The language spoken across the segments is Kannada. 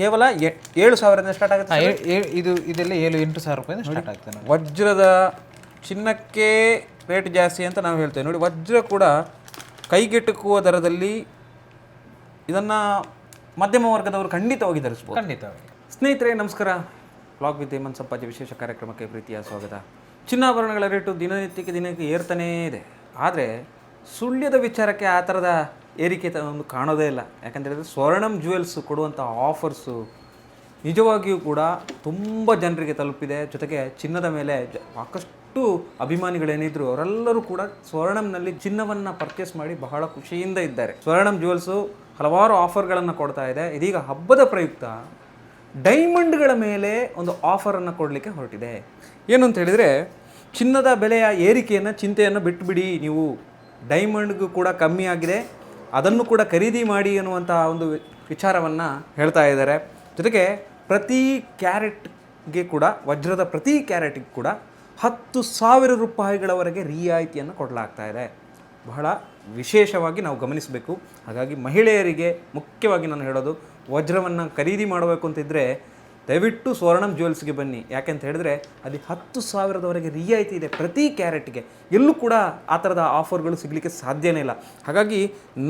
ಕೇವಲ ಏಳು ಸಾವಿರದಿಂದ ಸ್ಟಾರ್ಟ್ ಆಗುತ್ತೆ ಇದು ಇದೆಲ್ಲ ಏಳು ಎಂಟು ಸಾವಿರ ರೂಪಾಯಿಂದ ಸ್ಟಾರ್ಟ್ ಆಗ್ತದೆ ವಜ್ರದ ಚಿನ್ನಕ್ಕೆ ರೇಟ್ ಜಾಸ್ತಿ ಅಂತ ನಾವು ಹೇಳ್ತೇವೆ. ನೋಡಿ ವಜ್ರ ಕೂಡ ಕೈಗೆಟುಕುವ ದರದಲ್ಲಿ ಇದನ್ನು ಮಧ್ಯಮ ವರ್ಗದವರು ಖಂಡಿತವಾಗಿ ಧರಿಸ್ಬೋದು. ಖಂಡಿತ ಸ್ನೇಹಿತರೆ ನಮಸ್ಕಾರ. ಬ್ಲಾಗ್ ವಿತ್ ಹೇಮಂತ್ ಸಂಪಾಜಿ ವಿಶೇಷ ಕಾರ್ಯಕ್ರಮಕ್ಕೆ ಪ್ರೀತಿಯ ಸ್ವಾಗತ. ಚಿನ್ನಾಭರಣಗಳ ರೇಟು ದಿನನಿತ್ಯಕ್ಕೆ ದಿನಕ್ಕೆ ಏರ್ತಾನೇ ಇದೆ. ಆದರೆ ಸುಳ್ಯದ ವಿಚಾರಕ್ಕೆ ಆ ಥರದ ಏರಿಕೆ ಒಂದು ಕಾಣೋದೇ ಇಲ್ಲ. ಯಾಕಂತೇಳಿದ್ರೆ ಸ್ವರ್ಣಂ ಜ್ಯುವೆಲ್ಸ್ ಕೊಡುವಂಥ ಆಫರ್ಸು ನಿಜವಾಗಿಯೂ ಕೂಡ ತುಂಬ ಜನರಿಗೆ ತಲುಪಿದೆ. ಜೊತೆಗೆ ಚಿನ್ನದ ಮೇಲೆ ಸಾಕಷ್ಟು ಅಭಿಮಾನಿಗಳೇನಿದ್ರು ಅವರೆಲ್ಲರೂ ಕೂಡ ಸ್ವರ್ಣಂನಲ್ಲಿ ಚಿನ್ನವನ್ನು ಪರ್ಚೇಸ್ ಮಾಡಿ ಬಹಳ ಖುಷಿಯಿಂದ ಇದ್ದಾರೆ. ಸ್ವರ್ಣಂ ಜ್ಯುವೆಲ್ಸು ಹಲವಾರು ಆಫರ್ಗಳನ್ನು ಕೊಡ್ತಾ ಇದೆ. ಇದೀಗ ಹಬ್ಬದ ಪ್ರಯುಕ್ತ ಡೈಮಂಡ್ಗಳ ಮೇಲೆ ಒಂದು ಆಫರನ್ನು ಕೊಡಲಿಕ್ಕೆ ಹೊರಟಿದೆ. ಏನು ಅಂತ ಹೇಳಿದರೆ ಚಿನ್ನದ ಬೆಲೆಯ ಏರಿಕೆಯನ್ನು, ಚಿಂತೆಯನ್ನು ಬಿಟ್ಟುಬಿಡಿ ನೀವು ಡೈಮಂಡ್ಗೂ ಕೂಡ ಕಮ್ಮಿ ಆಗಿದೆ. ಅದನ್ನು ಕೂಡ ಖರೀದಿ ಮಾಡಿ ಅನ್ನುವಂಥ ಒಂದು ವಿಚಾರವನ್ನು ಹೇಳ್ತಾ ಇದ್ದಾರೆ. ಜೊತೆಗೆ ಪ್ರತಿ ಕ್ಯಾರೆಟ್ಗೆ ಕೂಡ, ವಜ್ರದ ಪ್ರತಿ ಕ್ಯಾರೆಟ್ಗೆ ಕೂಡ ಹತ್ತು ಸಾವಿರ ರೂಪಾಯಿಗಳವರೆಗೆ ರಿಯಾಯಿತಿಯನ್ನು ಕೊಡಲಾಗ್ತಾ ಇದೆ. ಬಹಳ ವಿಶೇಷವಾಗಿ ನಾವು ಗಮನಿಸಬೇಕು. ಹಾಗಾಗಿ ಮಹಿಳೆಯರಿಗೆ ಮುಖ್ಯವಾಗಿ ನಾನು ಹೇಳೋದು, ವಜ್ರವನ್ನು ಖರೀದಿ ಮಾಡಬೇಕು ಅಂತಿದ್ದರೆ ದಯವಿಟ್ಟು ಸ್ವರ್ಣಂ ಜ್ಯುವೆಲ್ಸ್ಗೆ ಬನ್ನಿ. ಯಾಕೆಂತ ಹೇಳಿದ್ರೆ ಅಲ್ಲಿ ಹತ್ತು ಸಾವಿರದವರೆಗೆ ರಿಯಾಯಿತಿ ಇದೆ ಪ್ರತಿ ಕ್ಯಾರೆಟ್ಗೆ. ಎಲ್ಲೂ ಕೂಡ ಆ ಥರದ ಆಫರ್ಗಳು ಸಿಗಲಿಕ್ಕೆ ಸಾಧ್ಯನೇ ಇಲ್ಲ. ಹಾಗಾಗಿ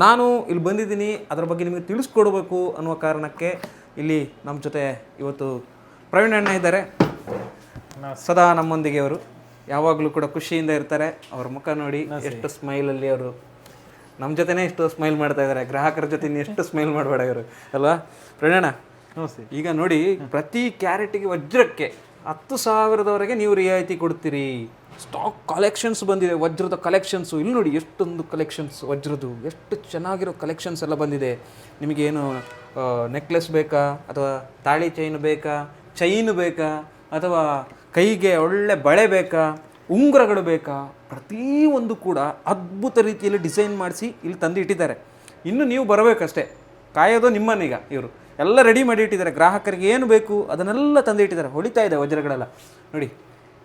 ನಾನು ಇಲ್ಲಿ ಬಂದಿದ್ದೀನಿ. ಅದರ ಬಗ್ಗೆ ನಿಮಗೆ ತಿಳಿಸ್ಕೊಡ್ಬೇಕು ಅನ್ನುವ ಕಾರಣಕ್ಕೆ ಇಲ್ಲಿ ನಮ್ಮ ಜೊತೆ ಇವತ್ತು ಪ್ರವೀಣ್ ಅಣ್ಣ ಇದ್ದಾರೆ. ಸದಾ ನಮ್ಮೊಂದಿಗೆ ಅವರು ಯಾವಾಗಲೂ ಕೂಡ ಖುಷಿಯಿಂದ ಇರ್ತಾರೆ. ಅವ್ರ ಮುಖ ನೋಡಿ ಎಷ್ಟು ಸ್ಮೈಲಲ್ಲಿ ಅವರು. ನಮ್ಮ ಜೊತೆನೇ ಎಷ್ಟು ಸ್ಮೈಲ್ ಮಾಡ್ತಾ ಇದ್ದಾರೆ. ಗ್ರಾಹಕರ ಜೊತೆ ಇನ್ನು ಎಷ್ಟು ಸ್ಮೈಲ್ ಮಾಡಬೇಡ ಇವರು. ಅಲ್ವಾ? ಪ್ರವೀಣಣ್ಣ ಈಗ ನೋಡಿ, ಪ್ರತಿ ಕ್ಯಾರೆಟ್ಗೆ ವಜ್ರಕ್ಕೆ ಹತ್ತು ಸಾವಿರದವರೆಗೆ ನೀವು ರಿಯಾಯಿತಿ ಕೊಡ್ತೀರಿ. ಸ್ಟಾಕ್ ಕಲೆಕ್ಷನ್ಸ್ ಬಂದಿದೆ, ವಜ್ರದ ಕಲೆಕ್ಷನ್ಸು ಇಲ್ಲಿ ನೋಡಿ, ಎಷ್ಟೊಂದು ಕಲೆಕ್ಷನ್ಸ್ ವಜ್ರದ್ದು. ಎಷ್ಟು ಚೆನ್ನಾಗಿರೋ ಕಲೆಕ್ಷನ್ಸ್ ಎಲ್ಲ ಬಂದಿದೆ. ನಿಮಗೇನು ನೆಕ್ಲೆಸ್ ಬೇಕಾ? ಅಥವಾ ತಾಳಿ ಚೈನ್ ಬೇಕಾ? ಚೈನ್ ಬೇಕಾ? ಅಥವಾ ಕೈಗೆ ಒಳ್ಳೆ ಬಳೆ ಬೇಕಾ? ಉಂಗುರಗಳು ಬೇಕಾ? ಪ್ರತಿಯೊಂದು ಕೂಡ ಅದ್ಭುತ ರೀತಿಯಲ್ಲಿ ಡಿಸೈನ್ ಮಾಡಿಸಿ ಇಲ್ಲಿ ತಂದು ಇಟ್ಟಿದ್ದಾರೆ. ಇನ್ನು ನೀವು ಬರಬೇಕಷ್ಟೇ. ಕಾಯೋದು ನಿಮ್ಮನ್ನೀಗ ಇವರು. ಎಲ್ಲ ರೆಡಿ ಮಾಡಿ ಇಟ್ಟಿದ್ದಾರೆ. ಗ್ರಾಹಕರಿಗೆ ಏನು ಬೇಕು ಅದನ್ನೆಲ್ಲ ತಂದು ಇಟ್ಟಿದ್ದಾರೆ. ಹೊಳಿತಾ ಇದೆ ವಜ್ರಗಳೆಲ್ಲ. ನೋಡಿ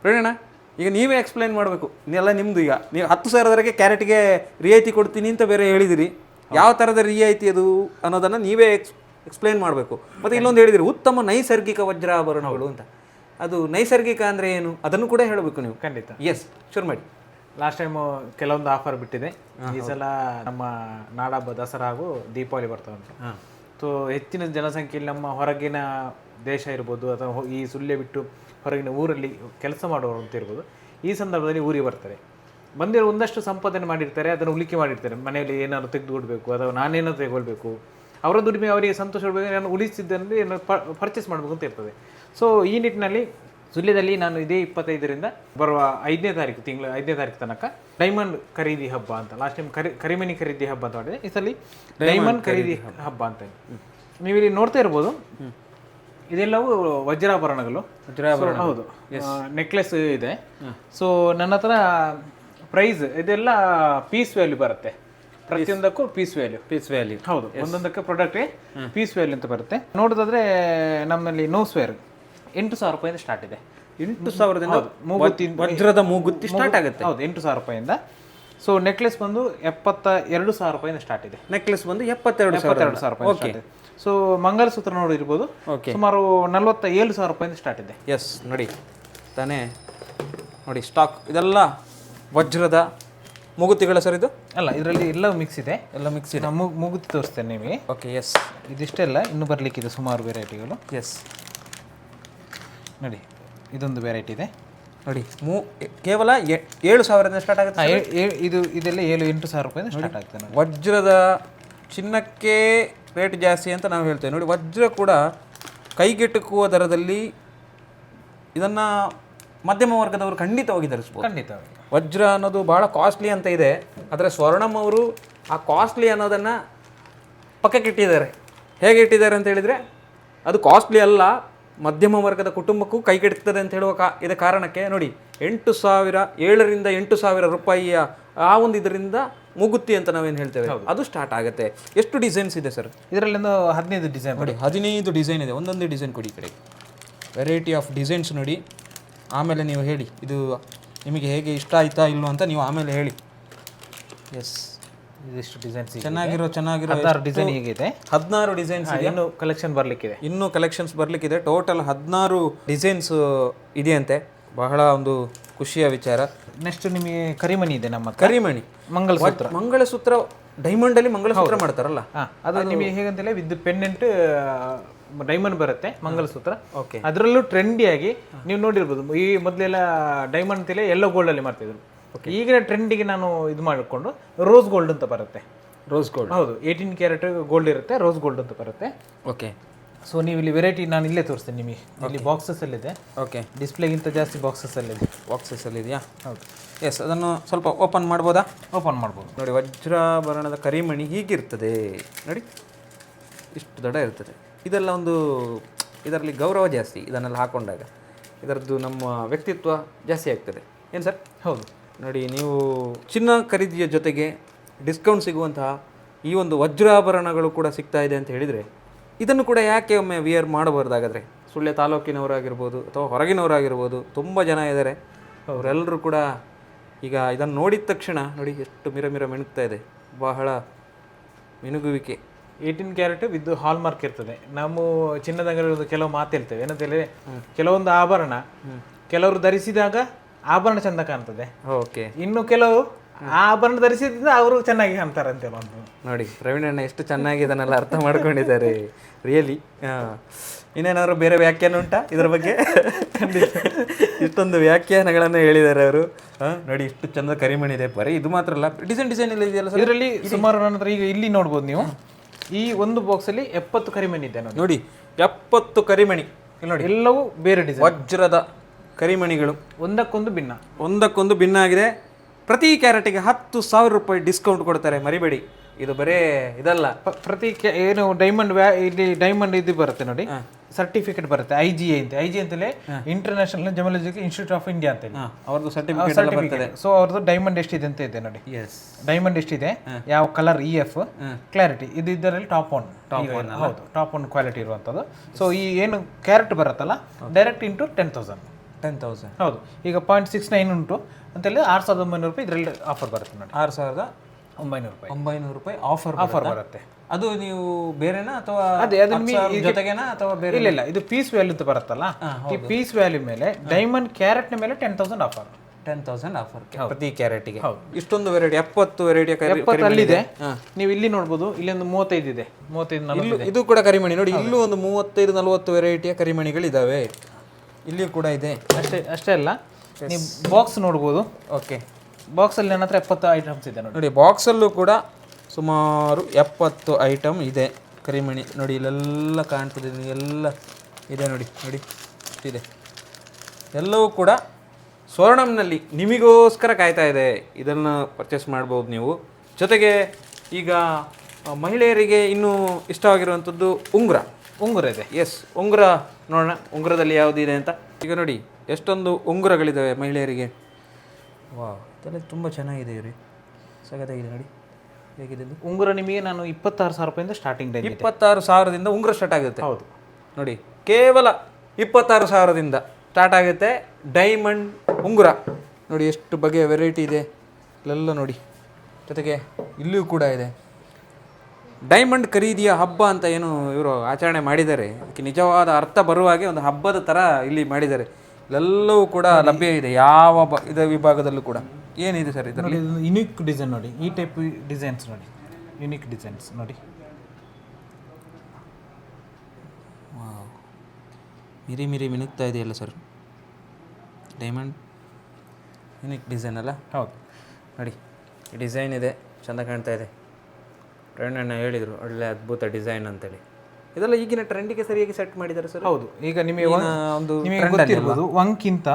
ಪ್ರೇರಣ ಈಗ ನೀವೇ ಎಕ್ಸ್ಪ್ಲೈನ್ ಮಾಡಬೇಕು. ಎಲ್ಲ ನಿಮ್ಮದು ಈಗ. ನೀವು ಹತ್ತು ಸಾವಿರದವರೆಗೆ ಕ್ಯಾರೆಟ್ಗೆ ರಿಯಾಯಿತಿ ಕೊಡ್ತೀನಿ ಅಂತ ಬೇರೆ ಹೇಳಿದಿರಿ. ಯಾವ ಥರದ ರಿಯಾಯಿತಿ ಅದು ಅನ್ನೋದನ್ನು ನೀವೇ ಎಕ್ಸ್ ಎಕ್ಸ್ಪ್ಲೈನ್ ಮಾಡಬೇಕು. ಮತ್ತು ಇಲ್ಲೊಂದು ಹೇಳಿದಿರಿ ಉತ್ತಮ ನೈಸರ್ಗಿಕ ವಜ್ರಾಭರಣಗಳು ಅಂತ. ಅದು ನೈಸರ್ಗಿಕ ಅಂದರೆ ಏನು? ಅದನ್ನು ಕೂಡ ಹೇಳಬೇಕು ನೀವು. ಖಂಡಿತ. ಎಸ್ ಶುರು ಮಾಡಿ. ಲಾಸ್ಟ್ ಟೈಮು ಕೆಲವೊಂದು ಆಫರ್ ಬಿಟ್ಟಿದೆ. ಈ ಸಲ ನಮ್ಮ ನಾಡಹಬ್ಬ ದಸರಾ ಹಾಗೂ ದೀಪಾವಳಿ ಬರ್ತಾ ಉಂಟು ಸೊ ಹೆಚ್ಚಿನ ಜನಸಂಖ್ಯೆಯಲ್ಲಿ ನಮ್ಮ ಹೊರಗಿನ ದೇಶ ಇರ್ಬೋದು ಅಥವಾ ಈ ಸುಳ್ಯ ಬಿಟ್ಟು ಹೊರಗಿನ ಊರಲ್ಲಿ ಕೆಲಸ ಮಾಡೋರು ಅಂತ ಇರ್ಬೋದು, ಈ ಸಂದರ್ಭದಲ್ಲಿ ಊರಿಗೆ ಬರ್ತಾರೆ. ಬಂದಿರೋ ಒಂದಷ್ಟು ಸಂಪಾದನೆ ಮಾಡಿರ್ತಾರೆ, ಅದನ್ನು ಉಳಿಕೆ ಮಾಡಿರ್ತಾರೆ. ಮನೆಯಲ್ಲಿ ಏನಾದ್ರು ತೆಗೆದುಕೊಡ್ಬೇಕು ಅಥವಾ ನಾನೇನೋ ತೆಗೊಳ್ಬೇಕು ಅವರ ದುಡಿಮೆ ಅವರಿಗೆ ಸಂತೋಷ ಕೊಡಬೇಕು, ನಾನು ಉಳಿಸಿದ್ದಲ್ಲಿ ಪರ್ಚೇಸ್ ಮಾಡಬೇಕು ಅಂತ ಇರ್ತದೆ. ಸೊ ಈ ನಿಟ್ಟಿನಲ್ಲಿ ಸುಳ್ಯದಲ್ಲಿ ನಾನು ಇದೇ ಇಪ್ಪತ್ತೈದರಿಂದ ಬರುವ ಐದನೇ ತಾರೀಕು ತಿಂಗಳು ಐದನೇ ತಾರೀಕು ತನಕ ಡೈಮಂಡ್ ಖರೀದಿ ಹಬ್ಬ ಅಂತ ಲಾಸ್ಟ್ ಟೈಮ್ ಕರಿ ಕರಿಮಣಿ ಖರೀದಿ ಹಬ್ಬ ಅಂತ ಮಾಡಿದೆ. ಈ ಸಲ ಡೈಮಂಡ್ ಖರೀದಿ ಹಬ್ಬ. ಅಂತ. ನೀವು ಇಲ್ಲಿ ನೋಡ್ತಾ ಇರ್ಬೋದು. ಇದೆಲ್ಲವೂ ವಜ್ರಾಭರಣಗಳು. ವಜ್ರಾಭರಣ ಹೌದು. ನೆಕ್ಲೆಸ್ ಇದೆ. ಸೊ ನನ್ನ ಹತ್ರ ಪ್ರೈಸ್ ಇದೆಲ್ಲ ಪೀಸ್ ವ್ಯಾಲ್ಯೂ ಬರುತ್ತೆ. ಪ್ರತಿಯೊಂದಕ್ಕೂ ಪೀಸ್ ವ್ಯಾಲ್ಯೂ ಪೀಸ್ ವ್ಯಾಲ್ಯೂ ಹೌದು. ಒಂದೊಂದಕ್ಕೆ ಪ್ರಾಡಕ್ಟ್ ಪೀಸ್ ವ್ಯಾಲ್ಯೂ ಅಂತ ಬರುತ್ತೆ. ನೋಡೋದಾದ್ರೆ ನಮ್ಮಲ್ಲಿ ನೋಸ್ವೇರ್ ಎಂಟು ಸಾವಿರ ರೂಪಾಯಿಂದ ಸ್ಟಾರ್ಟ್ ಇದೆ. ಎಂಟು ಸಾವಿರದಿಂದ ವಜ್ರದ ಮೂಗುತ್ತಿ ಸ್ಟಾರ್ಟ್ ಆಗುತ್ತೆ. ಹೌದು ಎಂಟು ಸಾವಿರ ರೂಪಾಯಿಂದ. ಸೊ ನೆಕ್ಲೆಸ್ ಬಂದು ಎಪ್ಪತ್ತ ಎರಡು ಸಾವಿರ ರೂಪಾಯಿಂದ ಸ್ಟಾರ್ಟ್ ಇದೆ. ನೆಕ್ಲೆಸ್ ಬಂದು ಎಪ್ಪತ್ತೆರಡು ಎಪ್ಪತ್ತೆರಡು ಸಾವಿರ ರೂಪಾಯಿ ಓಕೆ ಸೊ ಮಂಗಲಸೂತ್ರ ನೋಡಿರ್ಬೋದು. ಓಕೆ ಸುಮಾರು ನಲ್ವತ್ತ ಏಳು ಸಾವಿರ ರೂಪಾಯಿಂದ ಸ್ಟಾರ್ಟ್ ಇದೆ. ಎಸ್ ನೋಡಿ. ತಾನೇ ನೋಡಿ ಸ್ಟಾಕ್ ಇದೆಲ್ಲ ವಜ್ರದ ಮೂಗುತಿಗಳ ಸರ್ ಇದು? ಅಲ್ಲ ಇದರಲ್ಲಿ ಎಲ್ಲ ಮಿಕ್ಸ್ ಇದೆ. ಎಲ್ಲ ಮಿಕ್ಸ್ ಇದೆ. ಮುಗುತಿ ತೋರಿಸ್ತೇನೆ ನಿಮಗೆ. ಓಕೆ ಎಸ್ ಇದಿಷ್ಟೆಲ್ಲ ಇನ್ನು ಬರಲಿಕ್ಕಿದೆ ಸುಮಾರು ವೆರೈಟಿಗಳು ಎಸ್ ನೋಡಿ ಇದೊಂದು ವೆರೈಟಿ ಇದೆ. ನೋಡಿ ಮೂ ಕೇವಲ ಎ- ಏಳು ಸಾವಿರದಿಂದ ಸ್ಟಾರ್ಟ್ ಆಗುತ್ತೆ ಹಾ, ಏ- ಏ- ಇದು ಇದೆಲ್ಲ ಏಳು ಎಂಟು ಸಾವಿರ ರೂಪಾಯಿಂದ ಸ್ಟಾರ್ಟ್ ಆಗ್ತದೆ ನೋಡಿ. ವಜ್ರದ ಚಿನ್ನಕ್ಕೆ ರೇಟ್ ಜಾಸ್ತಿ ಅಂತ ನಾವು ಹೇಳ್ತೇವೆ. ನೋಡಿ ವಜ್ರ ಕೂಡ ಕೈಗೆಟುಕುವ ದರದಲ್ಲಿ ಇದನ್ನು ಮಧ್ಯಮ ವರ್ಗದವರು ಖಂಡಿತವಾಗಿ ಧರಿಸ್ಬೋದು. ಖಂಡಿತ ವಜ್ರ ಅನ್ನೋದು ಭಾಳ ಕಾಸ್ಟ್ಲಿ ಅಂತ ಇದೆ. ಆದರೆ ಸ್ವರ್ಣಂ ಅವರು ಆ ಕಾಸ್ಟ್ಲಿ ಅನ್ನೋದನ್ನು ಪಕ್ಕಕ್ಕೆ ಇಟ್ಟಿದ್ದಾರೆ. ಹೇಗೆ ಇಟ್ಟಿದ್ದಾರೆ ಅಂತ ಹೇಳಿದರೆ ಅದು ಕಾಸ್ಟ್ಲಿ ಅಲ್ಲ ಮಧ್ಯಮ ವರ್ಗದ ಕುಟುಂಬಕ್ಕೂ ಕೈಗೆಟುತ್ತದೆ ಅಂತ ಹೇಳುವ ಕಾ ಇದ ಕಾರಣಕ್ಕೆ ನೋಡಿ ಎಂಟು ಸಾವಿರ ಏಳರಿಂದ ಎಂಟು ಸಾವಿರ ರೂಪಾಯಿಯ ಆ ಒಂದು ಇದರಿಂದ ಮುಗುತ್ತಿ ಅಂತ ನಾವೇನು ಹೇಳ್ತೇವೆ? ಅದು ಸ್ಟಾರ್ಟ್ ಆಗುತ್ತೆ. ಎಷ್ಟು ಡಿಸೈನ್ಸ್ ಇದೆ ಸರ್ ಇದರಲ್ಲಿ ಒಂದು ಹದಿನೈದು ಡಿಸೈನ್ ನೋಡಿ ಹದಿನೈದು ಡಿಸೈನ್ ಇದೆ. ಒಂದೊಂದೇ ಡಿಸೈನ್ ಕೊಡಿ ಕಡೆ. ವೆರೈಟಿ ಆಫ್ ಡಿಸೈನ್ಸ್ ನೋಡಿ. ಆಮೇಲೆ ನೀವು ಹೇಳಿ ಇದು ನಿಮಗೆ ಹೇಗೆ ಇಷ್ಟ ಆಯ್ತಾ ಇಲ್ಲೋ ಅಂತ ನೀವು ಆಮೇಲೆ ಹೇಳಿ. ಎಸ್ ಇದಿಷ್ಟು ಡಿಸೈನ್ಸ್ ಚೆನ್ನಾಗಿರೋ ಚೆನ್ನಾಗಿರೋ ಹತ್ತಾರು ಡಿಸೈನ್ ಹೀಗಿದೆ. ಹದಿನಾರು ಡಿಸೈನ್ಸ್ ಇನ್ನು ಕಲೆಕ್ಷನ್ ಬರ್ಲಿಕ್ಕಿದೆ. ಇನ್ನೂ ಕಲೆಕ್ಷನ್ಸ್ ಬರಲಿಕ್ಕಿದೆ. ಟೋಟಲ್ ಹದಿನಾರು ಡಿಸೈನ್ಸ್ ಇದೆಯಂತೆ. ಬಹಳ ಒಂದು ಖುಷಿಯ ವಿಚಾರ. ನೆಕ್ಸ್ಟ್ ನಿಮಗೆ ಕರಿಮಣಿ ಇದೆ ನಮ್ಮ ಕರಿಮಣಿ. ಮಂಗಳಸೂತ್ರ ಮಂಗಳಸೂತ್ರ ಡೈಮಂಡ್ ಅಲ್ಲಿ ಮಂಗಳಸೂತ್ರ ಮಾಡ್ತಾರಲ್ಲ? ಅದು ನಿಮಗೆ ಹೇಗಂತೇಳಿ ವಿದ್ ಪೆಂಡೆಂಟ್ ಡೈಮಂಡ್ ಬರುತ್ತೆ ಮಂಗಲಸೂತ್ರ. ಓಕೆ ಅದರಲ್ಲೂ ಟ್ರೆಂಡಿಯಾಗಿ ನೀವು ನೋಡಿರ್ಬೋದು ಈ ಮೊದಲೆಲ್ಲ ಡೈಮಂಡ್ ತಲೆ ಎಲ್ಲೋ ಗೋಲ್ಡ್ ಅಲ್ಲಿ ಮಾಡ್ತಿದ್ರು ಈಗಿನ ಟ್ರೆಂಡಿಗೆ ನಾನು ಇದು ಮಾಡಿಕೊಂಡು ರೋಸ್ ಗೋಲ್ಡ್ ಅಂತ ಬರುತ್ತೆ. ರೋಸ್ ಗೋಲ್ಡ್ ಹೌದು ಏಯ್ಟೀನ್ ಕ್ಯಾರೆಟ್ ಗೋಲ್ಡ್ ಇರುತ್ತೆ ರೋಸ್ ಗೋಲ್ಡ್ ಅಂತ ಬರುತ್ತೆ. ಓಕೆ ಸೊ ನೀವು ಇಲ್ಲಿ ವೆರೈಟಿ ನಾನು ಇಲ್ಲೇ ತೋರಿಸ್ತೇನೆ ನಿಮಗೆ. ಇಲ್ಲಿ ಬಾಕ್ಸಸ್ ಅಲ್ಲಿದೆ ಓಕೆ ಡಿಸ್ಪ್ಲೇಗಿಂತ ಜಾಸ್ತಿ ಬಾಕ್ಸಸ್ ಅಲ್ಲಿದೆ ಬಾಕ್ಸಸ್ ಅಲ್ಲಿ ಇದೆಯಾ? ಹೌದು. ಎಸ್ ಅದನ್ನು ಸ್ವಲ್ಪ ಓಪನ್ ಮಾಡ್ಬೋದಾ? ಓಪನ್ ಮಾಡ್ಬೋದು. ನೋಡಿ ವಜ್ರಾಭರಣದ ಕರಿಮಣಿ ಹೀಗಿರ್ತದೆ. ನೋಡಿ ಇಷ್ಟು ದಡ ಇರ್ತದೆ. ಇದೆಲ್ಲ ಒಂದು ಇದರಲ್ಲಿ ಗೌರವ ಜಾಸ್ತಿ ಇದನ್ನೆಲ್ಲ ಹಾಕೊಂಡಾಗ. ಇದರದ್ದು ನಮ್ಮ ವ್ಯಕ್ತಿತ್ವ ಜಾಸ್ತಿ ಆಗ್ತದೆ. ಏನು ಸರ್? ಹೌದು. ನೋಡಿ ನೀವು ಚಿನ್ನ ಖರೀದಿಯ ಜೊತೆಗೆ ಡಿಸ್ಕೌಂಟ್ ಸಿಗುವಂತಹ ಈ ಒಂದು ವಜ್ರಾಭರಣಗಳು ಕೂಡ ಸಿಗ್ತಾ ಇದೆ ಅಂತ ಹೇಳಿದರೆ ಇದನ್ನು ಕೂಡ ಯಾಕೆ ಒಮ್ಮೆ ವಿಯರ್ ಮಾಡಬಾರ್ದಾಗಾದರೆ? ಸುಳ್ಯ ತಾಲೂಕಿನವರಾಗಿರ್ಬೋದು ಅಥವಾ ಹೊರಗಿನವರಾಗಿರ್ಬೋದು ತುಂಬ ಜನ ಇದ್ದಾರೆ. ಅವರೆಲ್ಲರೂ ಕೂಡ ಈಗ ಇದನ್ನು ನೋಡಿದ ತಕ್ಷಣ ನೋಡಿ ಎಷ್ಟು ಮಿರ ಮಿರ ಮಿಣುಕ್ತಾ ಇದೆ. ಬಹಳ ಮಿನುಗುವಿಕೆ. ಏಯ್ಟೀನ್ ಕ್ಯಾರೆಟ್ ವಿತ್ ಹಾಲ್ಮಾರ್ಕ್ ಇರ್ತದೆ. ನಾವು ಚಿನ್ನದ ಅಂಗಡಿ ಕೆಲವು ಮಾತು ಹೇಳ್ತೇವೆ ಏನಂತ ಹೇಳಿದರೆ ಕೆಲವೊಂದು ಆಭರಣ ಕೆಲವರು ಧರಿಸಿದಾಗ ಆಭರಣ ಚಂದ ಕಾಣ್ತದೆ. ಓಕೆ ಇನ್ನು ಕೆಲವು ಆ ಆಭರಣ ಧರಿಸಿದ್ರಿಂದ ಅವರು ಚೆನ್ನಾಗಿ ಕಾಣ್ತಾರೆ ಅಂತ ನೋಡಿ ಪ್ರವೀಣ್ ಅಣ್ಣ ಎಷ್ಟು ಚೆನ್ನಾಗಿ ಇದನ್ನೆಲ್ಲ ಅರ್ಥ ಮಾಡ್ಕೊಂಡಿದ್ದಾರೆ. ರಿಯಲಿ ಇನ್ನೇನಾದ್ರು ಬೇರೆ ವ್ಯಾಖ್ಯಾನ ಉಂಟಾ ಇದರ ಬಗ್ಗೆ? ಇಷ್ಟೊಂದು ವ್ಯಾಖ್ಯಾನಗಳನ್ನು ಹೇಳಿದ್ದಾರೆ ಅವರು. ನೋಡಿ ಇಷ್ಟು ಚಂದ ಕರಿಮಣಿ ಇದೆ. ಬರೀ ಇದು ಮಾತ್ರ ಅಲ್ಲ ಡಿಸೈನ್ ಡಿಸೈನ್ ಇಲ್ಲ ಇದೆಯಲ್ಲ ಸರ್? ಇದರಲ್ಲಿ ಸುಮಾರು ನನ್ನ ಈಗ ಇಲ್ಲಿ ನೋಡ್ಬೋದು ನೀವು. ಈ ಒಂದು ಬಾಕ್ಸ್ ಅಲ್ಲಿ ಎಪ್ಪತ್ತು ಕರಿಮಣಿ ಇದೆ ನೋಡಿ. ನೋಡಿ ಎಪ್ಪತ್ತು ಕರಿಮಣಿ. ಇಲ್ಲಿ ನೋಡಿ ಎಲ್ಲವೂ ಬೇರೆ ಡಿಸೈನ್ ವಜ್ರದ ಕರಿಮಣಿಗಳು. ಒಂದಕ್ಕೊಂದು ಭಿನ್ನ. ಒಂದಕ್ಕೊಂದು ಭಿನ್ನ ಆಗಿದೆ. ಪ್ರತಿ ಕ್ಯಾರೆಟಿಗೆ ಹತ್ತು ಸಾವಿರ ರೂಪಾಯಿ ಡಿಸ್ಕೌಂಟ್ ಕೊಡ್ತಾರೆ ಮರಿಬೇಡಿ. ಇದು ಬರೇ ಇದಲ್ಲ. ಪ- ಪ್ರತಿ ಕೆ- ಏನು ಡೈಮಂಡ್ ವ್ಯಾ ಇಲ್ಲಿ ಡೈಮಂಡ್ ಇದು ಬರುತ್ತೆ ನೋಡಿ. ಸರ್ಟಿಫಿಕೇಟ್ ಬರುತ್ತೆ ಐ ಜಿ ಎ ಅಂತ. ಐ ಜಿ ಅಂತಲೇ international gemological institute of India ಅಂತ ಅವ್ರದ್ದು ಸರ್ಟಿಫಿಕೇಟ್ ಬರ್ತದೆ. ಸೊ ಅವ್ರದ್ದು ಡೈಮಂಡ್ ಎಷ್ಟಿದೆ ಅಂತ ಇದೆ ನೋಡಿ. ಎಸ್ ಡೈಮಂಡ್ ಎಷ್ಟಿದೆ? ಯಾವ ಕಲರ್ ಇ ಎಫ್ ಕ್ಲಾರಿಟಿ ಇದು ಇದರಲ್ಲಿ ಟಾಪ್ ಒನ್ ಹೌದು ಟಾಪ್ ಒನ್ ಕ್ವಾಲಿಟಿ ಇರುವಂಥದ್ದು. ಸೊ ಈ ಏನು ಕ್ಯಾರೆಟ್ ಬರುತ್ತಲ್ಲ direct into ten thousand ten thousand ಹೌದು. ಈಗ ಪಾಯಿಂಟ್ ಸಿಕ್ಸ್ ನೈನ್ ಉಂಟು. ಅಂತೇಳಿ ಆರು ಸಾವಿರದ ಒಂಬೈನೂರು ರೂಪಾಯಿ ಇದರಲ್ಲಿ ಆಫರ್ ಬರುತ್ತೆ ನೋಡಿ. ಆರು ಸಾವಿರದ ಒಂಬೈನೂರು ರೂಪಾಯಿ. ಒಂಬೈನೂರು ರೂಪಾಯಿ ಆಫರ್ ಆಫರ್ ಬರುತ್ತೆ. ಅದು ನೀವು ಬೇರೆನಾ ಅಥವಾ ಅದೇ ಅದು ಜೊತೆಗೆನಾ ಅಥವಾ ಬೇರೆ ಇಲ್ಲ ಇಲ್ಲ. ಇದು ಪೀಸ್ ವ್ಯಾಲ್ಯೂ ಅಂತ ಬರುತ್ತಲ್ಲ? ಈ ಪೀಸ್ ವ್ಯಾಲ್ಯೂ ಮೇಲೆ ಡೈಮಂಡ್ ಕ್ಯಾರೆಟ್ನ ಮೇಲೆ ten thousand offer ten thousand offer ಪ್ರತಿ ಕ್ಯಾರೆಟ್ಗೆ. ಇಷ್ಟೊಂದು ವೆರೈಟಿ ಎಪ್ಪತ್ತು ವೆರೈಟಿ ಎಪ್ಪತ್ತಲ್ಲಿದೆ ನೀವು ಇಲ್ಲಿ ನೋಡ್ಬೋದು ಇಲ್ಲಿ ಒಂದು ಮೂವತ್ತೈದು ಇದೆ. ಮೂವತ್ತೈದು ಇದು. ಕೂಡ ಕರಿಮಣಿ. ನೋಡಿ ಇಲ್ಲೂ ಒಂದು ಮೂವತ್ತೈದು ನಲವತ್ತು ವೆರೈಟಿಯ ಕರಿಮಣಿಗಳಿದ್ದಾವೆ ಇಲ್ಲಿಯೂ ಕೂಡ ಇದೆ. ಅಷ್ಟೇ ಅಷ್ಟೇ ಅಲ್ಲ. ನೀವು ಬಾಕ್ಸ್ ನೋಡ್ಬೋದು. ಓಕೆ ಬಾಕ್ಸಲ್ಲಿ ನನ್ನ ಹತ್ರ ಎಪ್ಪತ್ತು ಐಟಮ್ಸ್ ಇದೆ ನೋಡಿ. ನೋಡಿ ಬಾಕ್ಸಲ್ಲೂ ಕೂಡ ಸುಮಾರು ಎಪ್ಪತ್ತು ಐಟಮ್ ಇದೆ. ಕರಿಮಣಿ ನೋಡಿ ಇಲ್ಲೆಲ್ಲ ಕಾಣ್ತಿದೆ ಎಲ್ಲ ಇದೆ ನೋಡಿ ನೋಡಿ ಇದೆ. ಎಲ್ಲವೂ ಕೂಡ ಸ್ವರ್ಣಂನಲ್ಲಿ ನಿಮಗೋಸ್ಕರ ಕಾಯ್ತಾ ಇದೆ. ಇದನ್ನು ಪರ್ಚೇಸ್ ಮಾಡ್ಬೋದು ನೀವು. ಜೊತೆಗೆ ಈಗ ಮಹಿಳೆಯರಿಗೆ ಇನ್ನೂ ಇಷ್ಟವಾಗಿರುವಂಥದ್ದು ಉಂಗುರ. ಉಂಗುರ ಇದೆ. ಎಸ್ ಉಂಗುರ ನೋಡೋಣ ಉಂಗುರದಲ್ಲಿ ಯಾವುದಿದೆ ಅಂತ. ಈಗ ನೋಡಿ ಎಷ್ಟೊಂದು ಉಂಗುರಗಳಿದ್ದಾವೆ ಮಹಿಳೆಯರಿಗೆ. ವಾ ತಲೆ ತುಂಬ ಚೆನ್ನಾಗಿದೆ ಇವ್ರಿ. ಸಗದಾಗಿದೆ ನೋಡಿ. ಹೇಗಿದೆ? ಉಂಗುರ ನಿಮಗೆ ನಾನು ಇಪ್ಪತ್ತಾರು ಸಾವಿರ ರೂಪಾಯಿಂದ ಸ್ಟಾರ್ಟಿಂಗ್ ಡೇ ಇಪ್ಪತ್ತಾರು ಸಾವಿರದಿಂದ ಉಂಗುರ ಸ್ಟಾರ್ಟ್ ಆಗುತ್ತೆ. ಹೌದು. ನೋಡಿ ಕೇವಲ ಇಪ್ಪತ್ತಾರು ಸಾವಿರದಿಂದ ಸ್ಟಾರ್ಟ್ ಆಗುತ್ತೆ ಡೈಮಂಡ್ ಉಂಗುರ. ನೋಡಿ ಎಷ್ಟು ಬಗೆಯ ವೆರೈಟಿ ಇದೆ. ಇಲ್ಲೆಲ್ಲ ನೋಡಿ ಜೊತೆಗೆ ಇಲ್ಲಿಯೂ ಕೂಡ ಇದೆ. ಡೈಮಂಡ್ ಖರೀದಿಯ ಹಬ್ಬ ಅಂತ ಏನು ಇವರು ಆಚರಣೆ ಮಾಡಿದ್ದಾರೆ. ಅದಕ್ಕೆ ನಿಜವಾದ ಅರ್ಥ ಬರುವ ಹಾಗೆ ಒಂದು ಹಬ್ಬದ ಥರ ಇಲ್ಲಿ ಮಾಡಿದ್ದಾರೆ. ಇಲ್ಲೆಲ್ಲವೂ ಕೂಡ ಲಭ್ಯ ಇದೆ ಯಾವ ಬ ಇದ ವಿಭಾಗದಲ್ಲೂ ಕೂಡ. ಏನಿದೆ ಸರ್ ಇದರಲ್ಲಿ? ಯುನಿಕ್ ಡಿಸೈನ್ ನೋಡಿ ಈ ಟೈಪ್ ಡಿಸೈನ್ಸ್ ನೋಡಿ ಯುನಿಕ್ ಡಿಸೈನ್ಸ್ ನೋಡಿ. ಮಿರಿ ಮಿರಿ ಮಿನುಗ್ತಾ ಇದೆಯಲ್ಲ ಸರ್? ಡೈಮಂಡ್? ಯುನಿಕ್ ಡಿಸೈನ್ ಅಲ್ಲ? ಹೌದು. ನೋಡಿ ಡಿಸೈನ್ ಇದೆ ಚೆಂದ ಕಾಣ್ತಾ ಇದೆ. ಫ್ರೆಂಡ್ ಹೇಳಿದರು ಒಳ್ಳೆ ಅದ್ಭುತ ಡಿಸೈನ್ ಅಂತೇಳಿ. ಇದೆಲ್ಲ ಈಗಿನ ಟ್ರೆಂಡಿಗೆ ಸರಿಯಾಗಿ ಸೆಟ್ ಮಾಡಿದ್ದಾರೆ ಸರ್? ಹೌದು ಈಗ ನಿಮಗೆ ಒಂದು ನಿಮಗೆ ಗೊತ್ತಿರ್ಬೋದು ವಂಕಿಂತ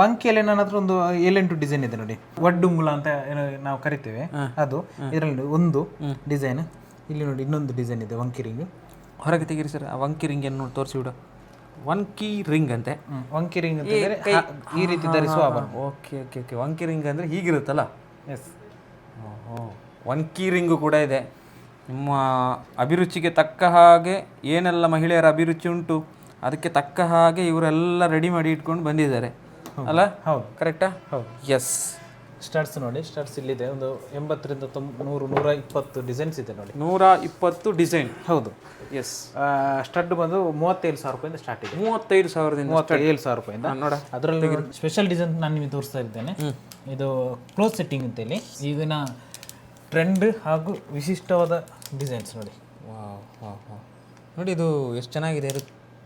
ವಂಕಿಯಲ್ಲಿ ಏನಾದ್ರೂ ಒಂದು ಏಳೆಂಟು ಡಿಸೈನ್ ಇದೆ ನೋಡಿ. ವಡ್ಡುಂಗುಳ ಅಂತ ಏನೋ ನಾವು ಕರಿತೇವೆ ಅದು. ಇದರಲ್ಲಿ ಒಂದು ಡಿಸೈನ್ ಇಲ್ಲಿ ನೋಡಿ ಇನ್ನೊಂದು ಡಿಸೈನ್ ಇದೆ ವಂಕಿ ರಿಂಗ್. ಹೊರಗೆ ತೆಗೀರಿ ಸರ್ ಆ ವಂಕಿ ರಿಂಗ್ ಏನು ನೋಡಿ ತೋರಿಸಿ ಬಿಡು ವಂಕಿ ರಿಂಗ್ ಅಂತೆ. ವಂಕಿ ರಿಂಗ್ ಅಂತ ಈ ರೀತಿ ಧರಿಸುವ ಓಕೆ ಓಕೆ ಓಕೆ. ವಂಕಿ ರಿಂಗ್ ಅಂದರೆ ಹೀಗಿರುತ್ತಲ್ಲ? ಎಸ್ ಓಹೋ ವಂಕಿ ರಿಂಗು ಕೂಡ ಇದೆ. ನಿಮ್ಮ ಅಭಿರುಚಿಗೆ ತಕ್ಕ ಹಾಗೆ ಏನೆಲ್ಲ ಮಹಿಳೆಯರ ಅಭಿರುಚಿ ಉಂಟು ಅದಕ್ಕೆ ತಕ್ಕ ಹಾಗೆ ಇವರೆಲ್ಲ ರೆಡಿ ಮಾಡಿ ಇಟ್ಕೊಂಡು ಬಂದಿದ್ದಾರೆ. ಅಲ್ಲ? ಹೌದು. ಕರೆಕ್ಟಾ ಹೌದು. ಎಸ್ ಸ್ಟಡ್ಸ್ ನೋಡಿ ಸ್ಟಡ್ಸ್ ಇಲ್ಲಿದೆ. ಒಂದು ಎಂಬತ್ತರಿಂದ ತೊಂಬ ನೂರು ನೂರ ಇಪ್ಪತ್ತು ಡಿಸೈನ್ಸ್ ಇದೆ ನೋಡಿ. ನೂರ ಇಪ್ಪತ್ತು ಡಿಸೈನ್ ಹೌದು. ಎಸ್ ಸ್ಟಡ್ ಬಂದು ಮೂವತ್ತೈದು ಸಾವಿರ ರೂಪಾಯಿಂದ ಸ್ಟಾರ್ಟ್ ಇದೆ. ಮೂವತ್ತೈದು ಸಾವಿರದಿಂದ ಮೂವತ್ತೇಳು ಸಾವಿರ ರೂಪಾಯಿಂದ ನೋಡ ಅದರಲ್ಲಿ ಸ್ಪೆಷಲ್ ಡಿಸೈನ್ ನಾನು ನಿಮಗೆ ತೋರಿಸ್ತಾ ಇದ್ದೇನೆ ಇದು ಕ್ಲೋಸ್ ಸೆಟ್ಟಿಂಗ್ ಅಂತೇಳಿ ಈಗಿನ ಟ್ರೆಂಡ್ ಹಾಗೂ ವಿಶಿಷ್ಟವಾದ ಡಿಸೈನ್ಸ್ ನೋಡಿ. Wow wow wow. ನೋಡಿ ಇದು ಎಷ್ಟು ಚೆನ್ನಾಗಿದೆ ಇದು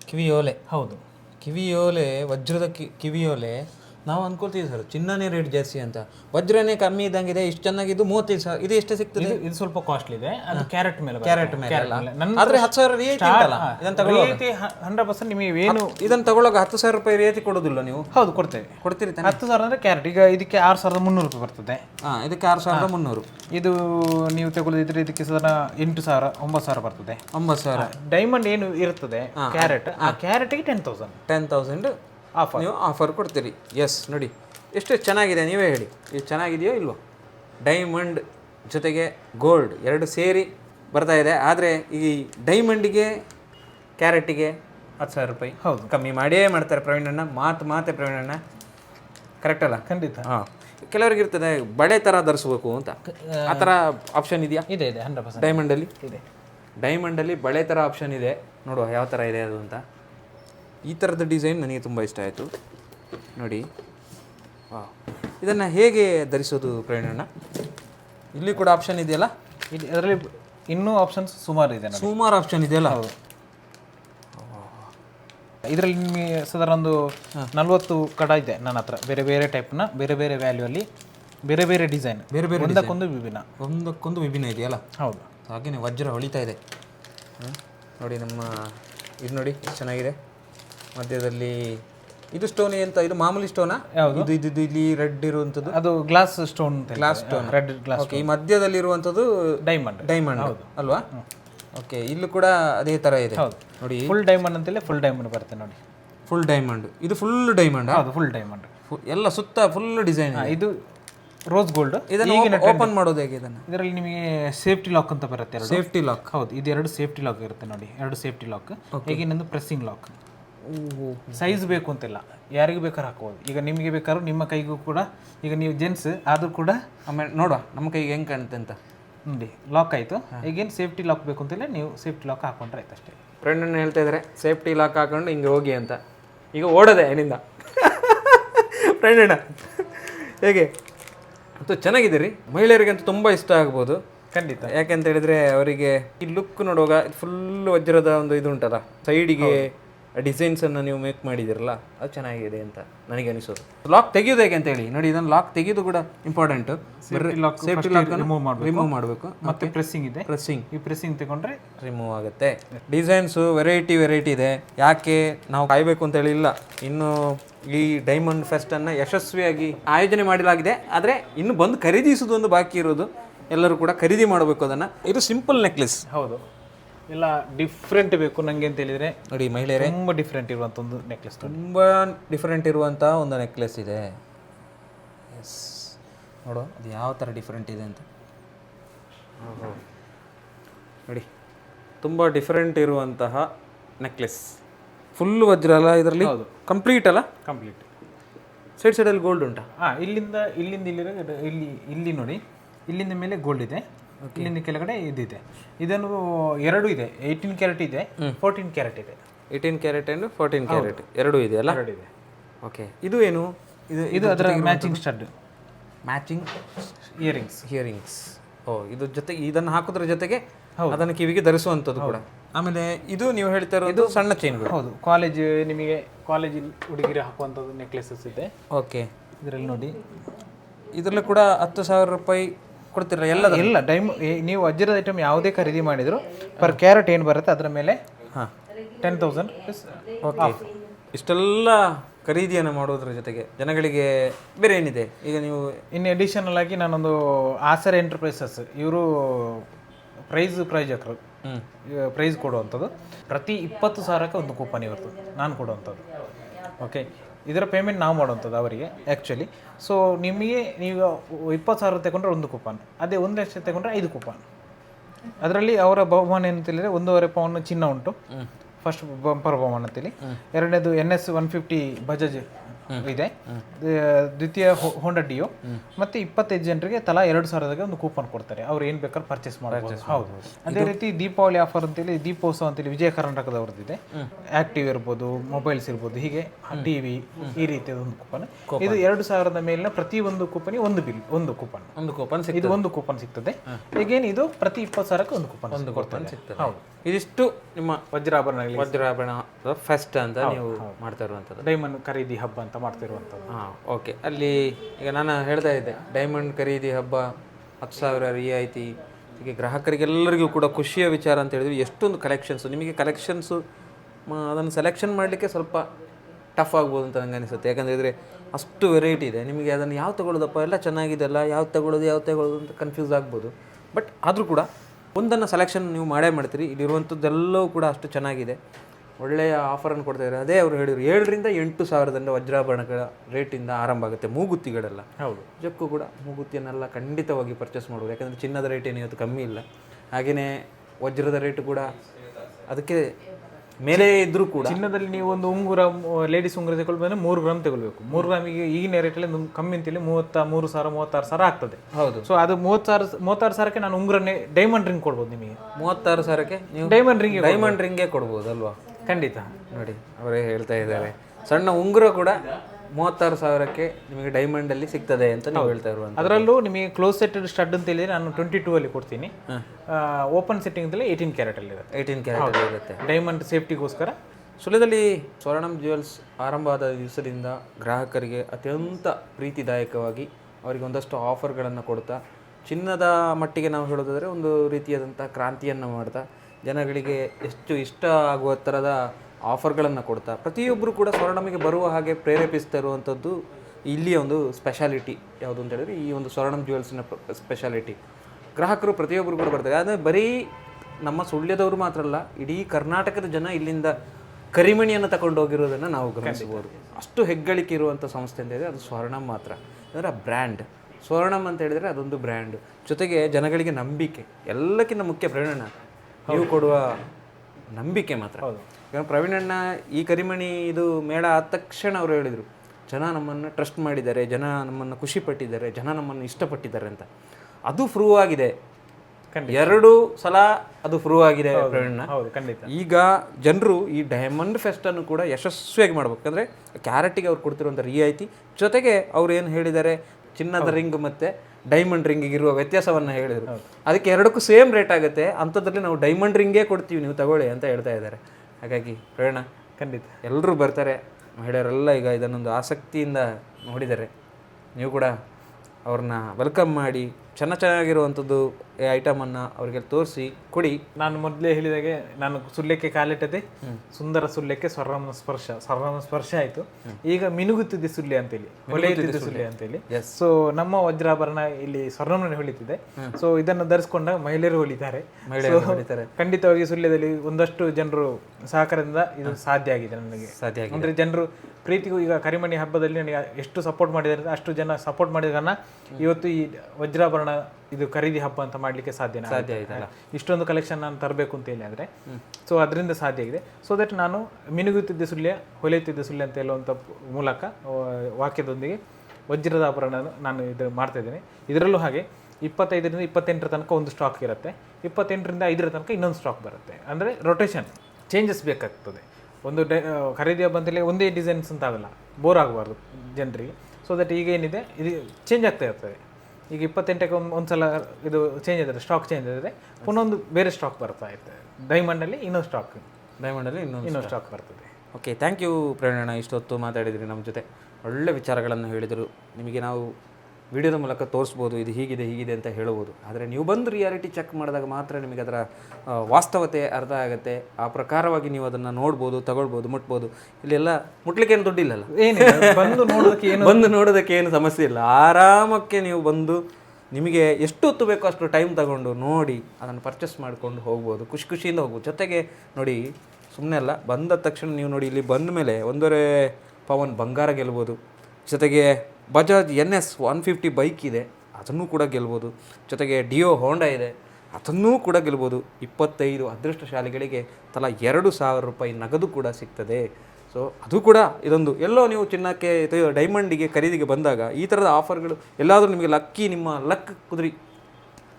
ಕಿವಿಯೋಲೆ ಹೌದು. ಕಿವಿಯೋಲೆ ವಜ್ರದ ಕಿ ಕಿವಿ ಓಲೆ. ನಾವು ಅನ್ಕೊಳ್ತೀವಿ ಸರ್ ಚಿನ್ನನೇ ರೇಟ್ ಜಾಸ್ತಿ ಅಂತ. ವಜ್ರನೇ ಕಮ್ಮಿ ಇದ್ದಂಗಿದೆ ಇಷ್ಟು ಚೆನ್ನಾಗಿದ್ದು ಮೂವತ್ತೈದು ಸಾವಿರ ಇದು ಎಷ್ಟು ಸಿಗ್ತದೆ? ಇದು ಇದು ಸ್ವಲ್ಪ ಕಾಸ್ಟ್ಲಿ ಇದೆ ಅದು ಕ್ಯಾರೆಟ್ ಮೇಲೆ ಕ್ಯಾರೆಟ್ ಮೇಲೆ ಅಲ್ಲ? ಆದ್ರೆ ಹತ್ತು ಸಾವಿರ ರಿಯಾಯಿತಿ ಉಂಟಲ್ಲ ಇದನ್ನ ತಗೊಳ್ಳುವಾಗ ಹಂಡ್ರೆಡ್ ಪರ್ಸೆಂಟ್ ನಿಮಗೆ ಏನು ಇದನ್ನ ತಗೊಳ್ಳೋಕೆ ಹತ್ತು ಸಾವಿರ ರೂಪಾಯಿ ರಿಯಾಯಿತಿ ಕೊಡೋದಿಲ್ಲ ನೀವು? ಹೌದು ಕೊಡ್ತೇವೆ. ಕೊಡ್ತೀರಿ ತಾನೆ? ಹತ್ತು ಸಾವಿರ ಅಂದರೆ ಕ್ಯಾರೆಟ್ ಈಗ ಇದಕ್ಕೆ ಆರು ಸಾವಿರದ ಮುನ್ನೂರು ರೂಪಾಯಿ ಬರ್ತದೆ. ಹಾಂ ಇದಕ್ಕೆ ಆರು ಸಾವಿರದ ಮುನ್ನೂರು. ಇದು ನೀವು ತಗೊಳ್ಳೋದಿದ್ರೆ ಇದಕ್ಕೆ ಸಾಧಾರಣ ಎಂಟು ಸಾವಿರ ಒಂಬತ್ತು ಸಾವಿರ ಬರ್ತದೆ. ಒಂಬತ್ತು ಸಾವಿರ. ಡೈಮಂಡ್ ಏನು ಇರ್ತದೆ ಕ್ಯಾರೆಟ್ ಆ ಕ್ಯಾರೆಟ್ಗೆ ten thousand ten thousand offer ನೀವು ಆಫರ್ ಕೊಡ್ತೀರಿ. ಎಸ್ ನೋಡಿ. ಎಷ್ಟು ಚೆನ್ನಾಗಿದೆ ನೀವೇ ಹೇಳಿ. ಇದು ಚೆನ್ನಾಗಿದೆಯೋ ಇಲ್ವೋ? ಡೈಮಂಡ್ ಜೊತೆಗೆ ಗೋಲ್ಡ್ ಎರಡು ಸೇರಿ ಬರ್ತಾ ಇದೆ. ಆದರೆ ಈ ಡೈಮಂಡಿಗೆ ಕ್ಯಾರೆಟಿಗೆ ಹತ್ತು ಸಾವಿರ ರೂಪಾಯಿ. ಹೌದು. ಕಮ್ಮಿ ಮಾಡಿಯೇ ಮಾಡ್ತಾರೆ ಪ್ರವೀಣಣ್ಣ ಮಾತು ಮಾತೆ ಪ್ರವೀಣಣ್ಣ ಕರೆಕ್ಟ್ ಅಲ್ಲ? ಖಂಡಿತ. ಹಾಂ. ಕೆಲವರಿಗೆ ಇರ್ತದೆ ಬಳೆ ಥರ ಧರಿಸ್ಬೇಕು ಅಂತ. ಆ ಥರ ಆಪ್ಷನ್ ಇದೆಯಾ? ಇದೆ ಇದೆ ಹಂಡ್ರೆಡ್ ಪರ್ಸೆಂಟ್ ಡೈಮಂಡಲ್ಲಿ ಇದೆ. ಡೈಮಂಡಲ್ಲಿ ಬಳೆ ಥರ ಆಪ್ಷನ್ ಇದೆ. ನೋಡುವ ಯಾವ ಥರ ಇದೆ ಅದು ಅಂತ. ಈ ಥರದ ಡಿಸೈನ್ ನನಗೆ ತುಂಬ ಇಷ್ಟ ಆಯಿತು. ನೋಡಿ. ವಾವ್. ಇದನ್ನು ಹೇಗೆ ಧರಿಸೋದು ಪ್ರಯಾಣ ಇಲ್ಲಿ ಕೂಡ ಆಪ್ಷನ್ ಇದೆಯಲ್ಲ? ಇಲ್ಲಿ ಅದರಲ್ಲಿ ಇನ್ನೂ ಆಪ್ಷನ್ಸ್ ಸುಮಾರು ಇದೆ ನೋಡಿ ಸುಮಾರು ಆಪ್ಷನ್ ಇದೆಯಲ್ಲ? ಹೌದು. ಇದರಲ್ಲಿ ನಿಮಗೆ ಸದರ ಒಂದು ನಲ್ವತ್ತು ಕಡ ಇದೆ ನನ್ನ ಹತ್ರ. ಬೇರೆ ಬೇರೆ ಟೈಪ್ನ ಬೇರೆ ಬೇರೆ ವ್ಯಾಲ್ಯೂ ಅಲ್ಲಿ ಬೇರೆ ಬೇರೆ ಡಿಸೈನ್ ಬೇರೆ ಬೇರೆ ಒಂದಕ್ಕೊಂದು ವಿಭಿನ್ನ. ಒಂದಕ್ಕೊಂದು ವಿಭಿನ್ನ ಇದೆಯಲ್ಲ? ಹೌದು. ಹಾಗೇನೆ ವಜ್ರ ಹೊಳಿತಾ ಇದೆ. ಹ್ಮ್. ನೋಡಿ ನಮ್ಮ ಇದು ನೋಡಿ ಎಷ್ಟು ಚೆನ್ನಾಗಿದೆ. ಮಧ್ಯದಲ್ಲಿ ಇದು ಸ್ಟೋನ್ ಎಂತ? ಇದು ಮಾಮೂಲಿ ಸ್ಟೋನಾ ಯಾವುದು? ಇದು ಇದು ಇದು ಇಲ್ಲಿ ರೆಡ್ ಇರುವಂತದ್ದು. ಅದು glass stone glass stone red glass okay ಈ ಮಧ್ಯದಲ್ಲಿ ಇರುವಂತದ್ದು ಡೈಮಂಡ್ ಡೈಮಂಡ್ ಅಲ್ವಾ? ಓಕೆ ಇಲ್ಲೂ ಕೂಡ ಅದೇ ತರ ಇದೆ. ಹೌದು. ನೋಡಿ. ಫುಲ್ ಡೈಮಂಡ್ ಅಂತಲೇ ಫುಲ್ ಡೈಮಂಡ್ ಬರುತ್ತೆ ನೋಡಿ. ಫುಲ್ ಡೈಮಂಡ್ ಇದು ಫುಲ್ ಡೈಮಂಡ್ ಹೌದು ಫುಲ್ ಡೈಮಂಡ್ ಎಲ್ಲ ಸುತ್ತ ಫುಲ್ ಡಿಸೈನ್ ಇದು. ರೋಸ್ ಗೋಲ್ಡ್ ಇದನ್ನ ಓಪನ್ ಮಾಡೋದು ಹೇಗೆ ಇದನ್ನ? ಇದರಲ್ಲಿ ನಿಮಗೆ ಸೇಫ್ಟಿ ಲಾಕ್ ಅಂತ ಬರುತ್ತೆ ಎರಡು. ಸೇಫ್ಟಿ ಲಾಕ್ ಹೌದು ಇದು ಎರಡು ಸೇಫ್ಟಿ ಲಾಕ್ ಇರುತ್ತೆ ನೋಡಿ ಎರಡು ಸೇಫ್ಟಿ ಲಾಕ್ ಹೇಗೆ ಇನ್ನೊಂದು ಪ್ರೆಸ್ಸಿಂಗ್ ಲಾಕ್ ಸೈಜ್ ಬೇಕು ಅಂತಿಲ್ಲ. ಯಾರಿಗೂ ಬೇಕಾದ್ರೆ ಹಾಕ್ಬೋದು. ಈಗ ನಿಮಗೆ ಬೇಕಾದ್ರೂ ನಿಮ್ಮ ಕೈಗೂ ಕೂಡ ಈಗ ನೀವು ಜೆಂಟ್ಸ್ ಆದರೂ ಕೂಡ ಆಮೇಲೆ ನೋಡುವ ನಮ್ಮ ಕೈಗೆ ಹೆಂಗೆ ಕಾಣುತ್ತೆ ಅಂತ. ನೋಡಿ ಲಾಕ್ ಆಯಿತು. ಈಗೇನು ಸೇಫ್ಟಿ ಲಾಕ್ ಬೇಕು ಅಂತಿಲ್ಲ ನೀವು ಸೇಫ್ಟಿ ಲಾಕ್ ಹಾಕೊಂಡ್ರೆ ಆಯ್ತು ಅಷ್ಟೇ. ಫ್ರೆಂಡನ್ನು ಹೇಳ್ತಾ ಇದ್ದಾರೆ ಸೇಫ್ಟಿ ಲಾಕ್ ಹಾಕೊಂಡು ಹಿಂಗೆ ಹೋಗಿ ಅಂತ. ಈಗ ಓಡದೆ ಏನಿಂದ ಫ್ರೆಂಡಣ್ಣ ಹೇಗೆ? ಅಂತೂ ಚೆನ್ನಾಗಿದೆ ರೀ ಮಹಿಳೆಯರಿಗಂತೂ ತುಂಬ ಇಷ್ಟ ಆಗ್ಬೋದು. ಖಂಡಿತ. ಯಾಕೆಂತ ಹೇಳಿದ್ರೆ ಅವರಿಗೆ ಈ ಲುಕ್ ನೋಡುವಾಗ ಫುಲ್ ವಜ್ರದ ಒಂದು ಇದು ಉಂಟಲ್ಲ ಸೈಡಿಗೆ ಡಿಸೈನ್ಸ್ ಅನ್ನ ನೀವು ಮೇಕ್ ಮಾಡಿದಿರಲ್ಲ ಅದು ಚೆನ್ನಾಗಿದೆ ಅಂತ ನನಗೆ ಅನಿಸೋದು. ಲಾಕ್ ತೆಗೆಯೋದು ಹೇಗೆ ಅಂತ ಹೇಳಿ ನೋಡಿ ಇದನ್ನು ಲಾಕ್ ತೆಗೆಯೋದು ಕೂಡ important safety lock safety lock remove ಮಾಡಬೇಕು. ರಿಮೂವ್ ಮಾಡಬೇಕು. ಮತ್ತೆ ಪ್ರೆಸ್ಸಿಂಗ್ ಇದೆ. ಪ್ರೆಸ್ಸಿಂಗ್ ಈ ಪ್ರೆಸ್ಸಿಂಗ್ ತಗೊಂಡ್ರೆ ರಿಮೂವ್ ಆಗುತ್ತೆ. ಡಿಸೈನ್ಸು ವೆರೈಟಿ ವೆರೈಟಿ ಇದೆ. ಯಾಕೆ ನಾವು ಕಾಯಬೇಕು ಅಂತ ಹೇಳಿ ಇಲ್ಲ. ಇನ್ನು ಈ ಡೈಮಂಡ್ ಫೆಸ್ಟನ್ನು ಯಶಸ್ವಿಯಾಗಿ ಆಯೋಜನೆ ಮಾಡಲಾಗಿದೆ. ಆದರೆ ಇನ್ನು ಬಂದು ಖರೀದಿಸುವುದು ಒಂದು ಬಾಕಿ ಇರೋದು. ಎಲ್ಲರೂ ಕೂಡ ಖರೀದಿ ಮಾಡಬೇಕು ಅದನ್ನು. ಇದು ಸಿಂಪಲ್ ನೆಕ್ಲೆಸ್ ಹೌದು. ಎಲ್ಲ ಡಿಫ್ರೆಂಟ್ ಬೇಕು ನನಗೆ ಅಂತ ಹೇಳಿದ್ರೆ. ನೋಡಿ ಮಹಿಳೆಯರೇ ತುಂಬ ಡಿಫ್ರೆಂಟ್ ಇರುವಂಥ ಒಂದು ನೆಕ್ಲೆಸ್ ತುಂಬ ಡಿಫ್ರೆಂಟ್ ಇರುವಂಥ ಒಂದು ನೆಕ್ಲೆಸ್ ಇದೆ. ಎಸ್ ನೋಡು ಅದು ಯಾವ ಥರ ಡಿಫ್ರೆಂಟ್ ಇದೆ ಅಂತ. ನೋಡಿ ತುಂಬ ಡಿಫ್ರೆಂಟ್ ಇರುವಂತಹ ನೆಕ್ಲೆಸ್ ಫುಲ್ ವಜ್ರ ಅಲ್ಲ ಇದರಲ್ಲಿ? ಹೌದು. ಕಂಪ್ಲೀಟ್ ಅಲ್ಲ? ಕಂಪ್ಲೀಟ್ ಸೈಡ್ ಸೈಡಲ್ಲಿ ಗೋಲ್ಡ್ ಉಂಟಾ? ಹಾಂ ಇಲ್ಲಿಂದ ಇಲ್ಲಿಂದ ಇಲ್ಲಿ ಇಲ್ಲಿ ಇಲ್ಲಿ ನೋಡಿ. ಇಲ್ಲಿಂದ ಮೇಲೆ ಗೋಲ್ಡ್ ಇದೆ. ಇಲ್ಲಿಂದ ಕೆಳಗಡೆ ಇದಿದೆ. ಇದನ್ನು ಎರಡು ಇದೆ. ಏಯ್ಟೀನ್ ಕ್ಯಾರೆಟ್ ಇದೆ ಫೋರ್ಟೀನ್ ಕ್ಯಾರೆಟ್ ಇದೆ. Eighteen carat and fourteen carat ಎರಡು ಇದೆ ಅಲ್ಲ? ಎರಡು ಇದೆ. ಓಕೆ ಇದು ಏನು? ಇದು ಇದು ಅದರ matching stud matching earrings earrings ಓ ಇದು ಜೊತೆಗೆ ಇದನ್ನು ಹಾಕೋದ್ರ ಜೊತೆಗೆ ಅದನ್ನು ಕಿವಿಗೆ ಧರಿಸುವಂಥದ್ದು ಕೂಡ. ಆಮೇಲೆ ಇದು ನೀವು ಹೇಳ್ತಾ ಇರೋದು ಸಣ್ಣ ಚೈನ್ಗಳು ಹೌದು. ಕಾಲೇಜ್ ನಿಮಗೆ ಕಾಲೇಜ್ ಹುಡುಗಿರಿ ಹಾಕುವಂಥದ್ದು ನೆಕ್ಲೆಸಸ್ ಇದೆ. ಓಕೆ ಇದರಲ್ಲಿ ನೋಡಿ. ಇದರಲ್ಲೂ ಕೂಡ ಹತ್ತು ಸಾವಿರ ರೂಪಾಯಿ ಕೊಡ್ತೀರಾ ಎಲ್ಲ ಇಲ್ಲ ಟೈಮ್ ನೀವು ವಜ್ರದ ಐಟಮ್ ಯಾವುದೇ ಖರೀದಿ ಮಾಡಿದ್ರು ಪರ್ ಕ್ಯಾರೆಟ್ ಏನು ಬರುತ್ತೆ ಅದರ ಮೇಲೆ ಹಾಂ. ಟೆನ್ ತೌಸಂಡ್ ಓಕೆ ಇಷ್ಟೆಲ್ಲ ಖರೀದಿಯನ್ನು ಮಾಡೋದ್ರ ಜೊತೆಗೆ ಜನಗಳಿಗೆ ಬೇರೆ ಏನಿದೆ? ಈಗ ನೀವು ಇನ್ ಅಡಿಷನಲ್ ಆಗಿ ನಾನೊಂದು ಆಸರ್ ಎಂಟರ್ಪ್ರೈಸಸ್ ಇವರು ಪ್ರೈಸ್ ಪ್ರಾಯೋಜಕರು ಪ್ರೈಸ್ ಕೊಡುವಂಥದ್ದು. ಪ್ರತಿ ಇಪ್ಪತ್ತು ಸಾವಿರಕ್ಕೆ ಒಂದು ಕೂಪನ್ ಇವತ್ತು ನಾನು ಕೊಡುವಂಥದ್ದು. ಓಕೆ ಇದರ ಪೇಮೆಂಟ್ ನಾವು ಮಾಡುವಂಥದ್ದು ಅವರಿಗೆ ಆ್ಯಕ್ಚುಲಿ ಸೊ ನಿಮಗೆ ನೀವು ಇಪ್ಪತ್ತು ಸಾವಿರ ತಗೊಂಡ್ರೆ ಒಂದು ಕೂಪನ್ ಅದೇ ಒಂದು ಲಕ್ಷ ತಗೊಂಡ್ರೆ ಐದು ಕೂಪನ್ ಅದರಲ್ಲಿ ಅವರ ಬಹುಮಾನ ಏನು ತಿಳಿದ್ರೆ ಒಂದೂವರೆ ಪೌಂಡ್ ಚಿನ್ನ ಉಂಟು. ಫಸ್ಟ್ ಬಂಪರ್ ಬಹುಮಾನ ಅಂತೇಳಿ ಎರಡನೇದು N S one fifty Bajaj ಇದೆ. ದ್ವಿತೀಯ ಹೋಂಡಾ ಡಿಯೋ ಮತ್ತೆ ಇಪ್ಪತ್ತೈದು ಜನರಿಗೆ ತಲಾ ಎರಡು ಸಾವಿರದಾಗ ಒಂದು ಕೂಪನ್ ಕೊಡ್ತಾರೆ. ಅವ್ರು ಏನ್ ಬೇಕಾದ್ರೂ ಪರ್ಚೇಸ್ ಮಾಡಬಹುದು ಹೌದು. ಅದೇ ರೀತಿ ದೀಪಾವಳಿ ಆಫರ್ ಅಂತೇಳಿ ದೀಪೋತ್ಸವ ಅಂತೇಳಿ ವಿಜಯ ಕರ್ನಾಟಕದವ್ರದ್ದಿದೆ. ಆಕ್ಟಿವ್ ಇರ್ಬೋದು ಮೊಬೈಲ್ಸ್ ಇರ್ಬೋದು ಹೀಗೆ ಟಿವಿ ಈ ರೀತಿಯ ಒಂದು ಕೂಪನ್ ಇದು ಎರಡು ಸಾವಿರದ ಮೇಲಿನ ಪ್ರತಿ ಒಂದು ಕೂಪನ್ ಒಂದು ಬಿಲ್ ಒಂದು ಕೂಪನ್ ಒಂದು ಕೂಪನ್ ಇದು ಒಂದು ಕೂಪನ್ ಸಿಗ್ತದೆ. ಈಗೇನು ಇದು ಪ್ರತಿ ಇಪ್ಪತ್ತು ಸಾವಿರಕ್ಕೆ ಒಂದು ಕೂಪನ್ ಒಂದು ಕೂಪನ್ ಸಿಗ್ತದೆ. ಇದಿಷ್ಟು ನಿಮ್ಮ ವಜ್ರಾಭರಣ ವಜ್ರಾಭರಣ ಫೆಸ್ಟ್ ಅಂತ ನೀವು ಮಾಡ್ತಾ ಇರುವಂಥದ್ದು. ಡೈಮಂಡ್ ಖರೀದಿ ಹಬ್ಬ ಅಂತ. ಮಾಡ್ತಿರುವಂಥದ್ದು. ಹಾಂ, ಓಕೆ. ಅಲ್ಲಿ ಈಗ ನಾನು ಹೇಳ್ತಾ ಇದ್ದೆ ಡೈಮಂಡ್ ಖರೀದಿ ಹಬ್ಬ ಹತ್ತು ಸಾವಿರ ರಿಯಾಯಿತಿ, ಹೀಗೆ ಗ್ರಾಹಕರಿಗೆಲ್ಲರಿಗೂ ಕೂಡ ಖುಷಿಯ ವಿಚಾರ ಅಂತ ಹೇಳಿದ್ವಿ ಎಷ್ಟೊಂದು ಕಲೆಕ್ಷನ್ಸು ನಿಮಗೆ ಕಲೆಕ್ಷನ್ಸು ಅದನ್ನು ಸೆಲೆಕ್ಷನ್ ಮಾಡಲಿಕ್ಕೆ ಸ್ವಲ್ಪ ಟಫ್ ಆಗ್ಬೋದು ಅಂತ ನನಗೆ ಅನಿಸುತ್ತೆ. ಯಾಕಂದರೆ ಅಷ್ಟು ವೆರೈಟಿ ಇದೆ. ನಿಮಗೆ ಅದನ್ನು ಯಾವ ತಗೊಳ್ಳೋದಪ್ಪ? ಎಲ್ಲ ಚೆನ್ನಾಗಿದೆ ಅಲ್ಲ ಯಾವ್ದು ತಗೊಳ್ಳೋದು ಯಾವ ತಗೊಳ್ಳೋದು ಅಂತ ಕನ್ಫ್ಯೂಸ್ ಆಗ್ಬೋದು. ಬಟ್ ಆದರೂ ಕೂಡ ಒಂದನ್ನು ಸೆಲೆಕ್ಷನ್ ನೀವು ಮಾಡೇ ಮಾಡ್ತೀರಿ. ಇಲ್ಲಿರುವಂಥದ್ದೆಲ್ಲವೂ ಕೂಡ ಅಷ್ಟು ಚೆನ್ನಾಗಿದೆ. ಒಳ್ಳೆಯ ಆಫರನ್ನು ಕೊಡ್ತಾ ಇದ್ದಾರೆ. ಅದೇ ಅವರು ಹೇಳಿದರು ಏಳರಿಂದ ಎಂಟು ಸಾವಿರದಿಂದ ವಜ್ರಾಭರಣಗಳ ರೇಟಿಂದ ಆರಂಭ ಆಗುತ್ತೆ ಮೂಗುತ್ತಿಗಳೆಲ್ಲ. ಹೌದು. ಜಕ್ಕು ಕೂಡ ಮೂಗುತ್ತಿಯನ್ನೆಲ್ಲ ಖಂಡಿತವಾಗಿ ಪರ್ಚೇಸ್ ಮಾಡ್ಬೋದು. ಯಾಕಂದರೆ ಚಿನ್ನದ ರೇಟ್ ಏನು ಇವತ್ತು ಕಮ್ಮಿ ಇಲ್ಲ. ಹಾಗೆಯೇ ವಜ್ರದ ರೇಟ್ ಕೂಡ ಅದಕ್ಕೆ ಮೇಲೆ ಇದ್ದರೂ ಕೂಡ ಚಿನ್ನದಲ್ಲಿ ನೀವು ಒಂದು ಉಂಗುರ ಲೇಡೀಸ್ ಉಂಗುರ ತಗೊಳ್ಬೇಕಂದ್ರೆ ಮೂರು ಗ್ರಾಮ್ ತಗೊಳ್ಬೇಕು. ಮೂರು ಗ್ರಾಮಿಗೆ ಈಗಿನ ರೇಟಲ್ಲಿ ಒಂದು ಕಮ್ಮಿ ಅಂತೇಳಿ ಮೂವತ್ತ ಮೂರು ಸಾವಿರ ಮೂವತ್ತಾರು ಸಾವಿರ ಆಗ್ತದೆ. ಹೌದು. ಸೊ ಅದು ಮೂವತ್ತು ಸಾವಿರ ಮೂವತ್ತಾರು ಸಾವಿರಕ್ಕೆ ನಾನು ಉಂಗುರನ್ನೇ ಡೈಮಂಡ್ ರಿಂಗ್ ಕೊಡ್ಬೋದು ನಿಮಗೆ. ಮೂವತ್ತಾರು ಸಾವಿರಕ್ಕೆ ನೀವು ಡೈಮಂಡ್ ರಿಂಗ್ ಡೈಮಂಡ್ ರಿಂಗೇ ಕೊಡ್ಬೋದು ಅಲ್ವಾ? ಖಂಡಿತ. ನೋಡಿ ಅವರೇ ಹೇಳ್ತಾ ಇದ್ದಾರೆ. ಸಣ್ಣ ಉಂಗುರ ಕೂಡ ಮೂವತ್ತಾರು ಸಾವಿರಕ್ಕೆ ನಿಮಗೆ ಡೈಮಂಡಲ್ಲಿ ಸಿಗ್ತದೆ ಅಂತ ನಾವು ಹೇಳ್ತಾ ಇರುವಂಥ ಅದರಲ್ಲೂ ನಿಮಗೆ ಕ್ಲೋಸ್ ಸೆಟೆಡ್ ಸ್ಟಡ್ ಅಂತ ಹೇಳಿದ್ರೆ ನಾನು ಟ್ವೆಂಟಿ ಟೂ ಅಲ್ಲಿ ಕೊಡ್ತೀನಿ. ಓಪನ್ ಸೆಟ್ಟಿಂಗ್ ಅಲ್ಲಿ ಏಯ್ಟೀನ್ ಕ್ಯಾರೆಟ್ ಅಲ್ಲಿ ಇರುತ್ತೆ. ಏಯ್ಟೀನ್ ಕ್ಯಾರೆಟ್ ಇರುತ್ತೆ. ಡೈಮಂಡ್ ಸೇಫ್ಟಿಗೋಸ್ಕರ ಸುಳ್ಯದಲ್ಲಿ ಸ್ವರ್ಣಂ ಜ್ಯುವೆಲ್ಸ್ ಆರಂಭ ಆದ ದಿವಸದಿಂದ ಗ್ರಾಹಕರಿಗೆ ಅತ್ಯಂತ ಪ್ರೀತಿದಾಯಕವಾಗಿ ಅವರಿಗೆ ಒಂದಷ್ಟು ಆಫರ್ಗಳನ್ನು ಕೊಡ್ತಾ ಚಿನ್ನದ ಮಟ್ಟಿಗೆ ನಾವು ಹೇಳೋದಾದರೆ ಒಂದು ರೀತಿಯಾದಂಥ ಕ್ರಾಂತಿಯನ್ನು ಮಾಡ್ತಾ ಜನಗಳಿಗೆ ಎಷ್ಟು ಇಷ್ಟ ಆಗುವ ಥರದ ಆಫರ್ಗಳನ್ನು ಕೊಡ್ತಾ ಪ್ರತಿಯೊಬ್ಬರು ಕೂಡ ಸ್ವರ್ಣಮಿಗೆ ಬರುವ ಹಾಗೆ ಪ್ರೇರೇಪಿಸ್ತಾ ಇರುವಂಥದ್ದು ಇಲ್ಲಿಯ ಒಂದು ಸ್ಪೆಷಾಲಿಟಿ ಯಾವುದು ಅಂತ ಹೇಳಿದ್ರೆ ಈ ಒಂದು ಸ್ವರ್ಣಮ್ ಜ್ಯುವೆಲ್ಸ್ನ ಸ್ಪೆಷಾಲಿಟಿ ಗ್ರಾಹಕರು ಪ್ರತಿಯೊಬ್ಬರು ಕೂಡ ಬರ್ತಾರೆ. ಆದರೆ ಬರೀ ನಮ್ಮ ಸುಳ್ಯದವರು ಮಾತ್ರ ಅಲ್ಲ ಇಡೀ ಕರ್ನಾಟಕದ ಜನ ಇಲ್ಲಿಂದ ಕರಿಮಣಿಯನ್ನು ತಗೊಂಡೋಗಿರೋದನ್ನು ನಾವು ಗಮನಿಸಬಹುದು. ಅಷ್ಟು ಹೆಗ್ಗಳಿಕೆ ಇರುವಂಥ ಸಂಸ್ಥೆ ಅಂತ ಹೇಳಿದ್ರೆ ಅದು ಸ್ವರ್ಣಮ್ ಮಾತ್ರ. ಅಂದರೆ ಆ ಬ್ರ್ಯಾಂಡ್ ಸ್ವರ್ಣಮ್ ಅಂತ ಹೇಳಿದರೆ ಅದೊಂದು ಬ್ರ್ಯಾಂಡ್ ಜೊತೆಗೆ ಜನಗಳಿಗೆ ನಂಬಿಕೆ. ಎಲ್ಲಕ್ಕಿಂತ ಮುಖ್ಯ ಪ್ರೇರಣೆ. ನೀವು ಕೊಡುವ ನಂಬಿಕೆ ಮಾತ್ರ. ಈಗ ಪ್ರವೀಣಣ್ಣ ಈ ಕರಿಮಣಿ ಇದು ಮೇಳ ಆದ ತಕ್ಷಣ ಅವರು ಹೇಳಿದರು ಜನ ನಮ್ಮನ್ನು ಟ್ರಸ್ಟ್ ಮಾಡಿದ್ದಾರೆ ಜನ ನಮ್ಮನ್ನು ಖುಷಿ ಪಟ್ಟಿದ್ದಾರೆ ಜನ ನಮ್ಮನ್ನು ಇಷ್ಟಪಟ್ಟಿದ್ದಾರೆ ಅಂತ. ಅದು ಪ್ರೂವ್ ಆಗಿದೆ. ಎರಡು ಸಲ ಅದು ಪ್ರೂವ್ ಆಗಿದೆ ಹೌದು ಖಂಡಿತ. ಈಗ ಜನರು ಈ ಡೈಮಂಡ್ ಫೆಸ್ಟ್ ಅನ್ನು ಕೂಡ ಯಶಸ್ವಿಯಾಗಿ ಮಾಡ್ಬೇಕು. ಯಾಕಂದ್ರೆ ಕ್ಯಾರೆಟಿಗೆ ಅವ್ರು ಕೊಡ್ತಿರುವಂಥ ರಿಯಾಯಿತಿ ಜೊತೆಗೆ ಅವ್ರು ಏನು ಹೇಳಿದ್ದಾರೆ ಚಿನ್ನದ ರಿಂಗ್ ಮತ್ತೆ ಡೈಮಂಡ್ ರಿಂಗಿಗೆ ಇರುವ ವ್ಯತ್ಯಾಸವನ್ನು ಹೇಳಿದರು. ಅದಕ್ಕೆ ಎರಡಕ್ಕೂ ಸೇಮ್ ರೇಟ್ ಆಗುತ್ತೆ. ಅಂಥದ್ರಲ್ಲಿ ನಾವು ಡೈಮಂಡ್ ರಿಂಗೇ ಕೊಡ್ತೀವಿ ನೀವು ತಗೊಳ್ಳಿ ಅಂತ ಹೇಳ್ತಾ ಇದ್ದಾರೆ. ಹಾಗಾಗಿ ಪ್ರೇರಣ ಖಂಡಿತ. ಎಲ್ಲರೂ ಬರ್ತಾರೆ. ಮಹಿಳೆಯರೆಲ್ಲ ಈಗ ಇದನ್ನೊಂದು ಆಸಕ್ತಿಯಿಂದ ನೋಡಿದ್ದಾರೆ. ನೀವು ಕೂಡ ಅವ್ರನ್ನ ವೆಲ್ಕಮ್ ಮಾಡಿ ಚೆನ್ನ ಚೆನ್ನಾಗಿರುವಂಥದ್ದು ಐಟಮನ್ನು ಅವರಿಗೆ ತೋರಿಸಿ ಕೊಡಿ. ನಾನು ಮೊದಲೇ ಹೇಳಿದಾಗೆ ನಾನು ಸುಳ್ಯಕ್ಕೆ ಕಾಲಿಟ್ಟದೆ ಸುಂದರ ಸುಳ್ಯಕ್ಕೆ ಸ್ವರ್ಣ ಸ್ಪರ್ಶ ಸ್ವರ್ಣ ಸ್ಪರ್ಶ ಆಯ್ತು. ಈಗ ಮಿನುಗುತ್ತಿದೆ ಸುಳ್ಯ ಅಂತೇಳಿ ಹೊಳೆಯುತ್ತಿದೆ ಸುಳ್ಯ ಅಂತೇಳಿ. ಸೊ ನಮ್ಮ ವಜ್ರಾಭರಣ ಇಲ್ಲಿ ಸ್ವರ್ಣವನ್ನು ಹೊಳಿತಿದೆ. ಸೊ ಇದನ್ನು ಧರಿಸಿಕೊಂಡ ಮಹಿಳೆಯರು ಹೊಳಿತಾರೆ. ಖಂಡಿತವಾಗಿ ಸುಳ್ಯದಲ್ಲಿ ಒಂದಷ್ಟು ಜನರು ಸಹಕಾರದಿಂದ ಇದು ಸಾಧ್ಯ ಆಗಿದೆ ನನಗೆ ಸಾಧ್ಯ ಅಂದರೆ ಜನರು ಪ್ರೀತಿಗೂ ಈಗ ಕರಿಮಣಿ ಹಬ್ಬದಲ್ಲಿ ನನಗೆ ಎಷ್ಟು ಸಪೋರ್ಟ್ ಮಾಡಿದ್ದಾರೆ ಅಷ್ಟು ಜನ ಸಪೋರ್ಟ್ ಮಾಡಿದ ಇವತ್ತು ಈ ವಜ್ರಾಭರಣ ಇದು ಖರೀದಿ ಹಬ್ಬ ಅಂತ ಮಾಡಲಿಕ್ಕೆ ಸಾಧ್ಯ ಸಾಧ್ಯ ಆಯ್ತಲ್ಲ? ಇಷ್ಟೊಂದು ಕಲೆಕ್ಷನ್ ನಾನು ತರಬೇಕು ಅಂತ ಹೇಳಿ ಆದರೆ ಸೊ ಅದರಿಂದ ಸಾಧ್ಯ ಆಗಿದೆ. ಸೊ ದಟ್ ನಾನು ಮಿನುಗುತ್ತಿದ್ದ ಸುಳ್ಯ ಹೊಲೆಯುತ್ತಿದ್ದ ಸುಳ್ಯ ಅಂತ ಹೇಳುವಂಥ ಮೂಲಕ ವಾಕ್ಯದೊಂದಿಗೆ ವಜ್ರದ ಆಭರಣ ನಾನು ಇದು ಮಾಡ್ತಾ ಇದ್ದೇನೆ. ಇದರಲ್ಲೂ ಹಾಗೆ ಇಪ್ಪತ್ತೈದರಿಂದ ಇಪ್ಪತ್ತೆಂಟರ ತನಕ ಒಂದು ಸ್ಟಾಕ್ ಇರುತ್ತೆ. ಇಪ್ಪತ್ತೆಂಟರಿಂದ ಐದರ ತನಕ ಇನ್ನೊಂದು ಸ್ಟಾಕ್ ಬರುತ್ತೆ. ಅಂದರೆ ರೊಟೇಷನ್ ಚೇಂಜಸ್ ಬೇಕಾಗ್ತದೆ. ಒಂದು ಡೈ ಖರೀದಿ ಹಬ್ಬ ಅಂತೇಳಿ ಒಂದೇ ಡಿಸೈನ್ಸ್ ಅಂತ ಆಗಲ್ಲ. ಬೋರ್ ಆಗಬಾರ್ದು ಜನರಿಗೆ. ಸೊ ದಟ್ ಈಗ ಏನಿದೆ ಇದು ಚೇಂಜ್ ಆಗ್ತಾ ಇರ್ತದೆ. ಈಗ ಇಪ್ಪತ್ತೆಂಟಕ್ಕೆ ಒಂದು ಸಲ ಇದು ಚೇಂಜ್ ಆದರೆ ಸ್ಟಾಕ್ ಚೇಂಜ್ ಆದರೆ ಪುನೊಂದು ಒಂದು ಬೇರೆ ಸ್ಟಾಕ್ ಬರ್ತಾ ಇರ್ತದೆ. ಡೈಮಂಡಲ್ಲಿ ಇನ್ನೊಂದು ಸ್ಟಾಕ್ ಡೈಮಂಡಲ್ಲಿ ಇನ್ನೊಂದು ಇನ್ನೊಂದು ಸ್ಟಾಕ್ ಬರ್ತದೆ. ಓಕೆ ಥ್ಯಾಂಕ್ ಯು ಪ್ರೇರಣಾ ಇಷ್ಟೊತ್ತು ಮಾತಾಡಿದ್ರಿ ನಮ್ಮ ಜೊತೆ. ಒಳ್ಳೆ ವಿಚಾರಗಳನ್ನು ಹೇಳಿದರು. ನಿಮಗೆ ನಾವು ವಿಡಿಯೋದ ಮೂಲಕ ತೋರಿಸ್ಬೋದು ಇದು ಹೀಗಿದೆ ಹೀಗಿದೆ ಅಂತ ಹೇಳ್ಬೋದು ಆದರೆ ನೀವು ಬಂದು ರಿಯಾಲಿಟಿ ಚೆಕ್ ಮಾಡಿದಾಗ ಮಾತ್ರ ನಿಮಗೆ ಅದರ ವಾಸ್ತವತೆ ಅರ್ಥ ಆಗುತ್ತೆ. ಆ ಪ್ರಕಾರವಾಗಿ ನೀವು ಅದನ್ನು ನೋಡ್ಬೋದು ತಗೊಳ್ಬೋದು ಮುಟ್ಬೋದು. ಇಲ್ಲೆಲ್ಲ ಮುಟ್ಲಿಕ್ಕೆ ಏನು ದುಡ್ಡಿಲ್ಲಲ್ಲ? ಏನಿಲ್ಲ ಬಂದು ನೋಡೋದಕ್ಕೆ ಏನು ಬಂದು ನೋಡೋದಕ್ಕೆ ಏನು ಸಮಸ್ಯೆ ಇಲ್ಲ. ಆರಾಮಕ್ಕೆ ನೀವು ಬಂದು ನಿಮಗೆ ಎಷ್ಟು ಹೊತ್ತು ಬೇಕೋ ಅಷ್ಟು ಟೈಮ್ ತಗೊಂಡು ನೋಡಿ ಅದನ್ನು ಪರ್ಚೇಸ್ ಮಾಡಿಕೊಂಡು ಹೋಗ್ಬೋದು. ಖುಷಿ ಖುಷಿಯಿಂದ ಹೋಗ್ಬೋದು. ಜೊತೆಗೆ ನೋಡಿ ಸುಮ್ಮನೆ ಅಲ್ಲ ಬಂದ ತಕ್ಷಣ ನೀವು ನೋಡಿ ಇಲ್ಲಿ ಬಂದ ಮೇಲೆ ಒಂದೂವರೆ ಪವನ್ ಬಂಗಾರ ಗೆಲ್ಬೋದು. ಜೊತೆಗೆ Bajaj N S one fifty bike ಇದೆ ಅದನ್ನು ಕೂಡ ಗೆಲ್ಬೋದು. ಜೊತೆಗೆ ಡಿಯೋ ಹೋಂಡಾ ಇದೆ ಅದನ್ನೂ ಕೂಡ ಗೆಲ್ಬೋದು. ಇಪ್ಪತ್ತೈದು ಅದೃಷ್ಟಶಾಲಿಗಳಿಗೆ ತಲಾ ಎರಡು ಸಾವಿರ ರೂಪಾಯಿ ನಗದು ಕೂಡ ಸಿಗ್ತದೆ. ಸೊ ಅದು ಕೂಡ ಇದೊಂದು. ಎಲ್ಲೋ ನೀವು ಚಿನ್ನಕ್ಕೆ ಡೈಮಂಡಿಗೆ ಖರೀದಿಗೆ ಬಂದಾಗ ಈ ಥರದ ಆಫರ್ಗಳು ಎಲ್ಲಾದರೂ ನಿಮಗೆ ಲಕ್ಕಿ ನಿಮ್ಮ ಲಕ್ ಕುದುರಿ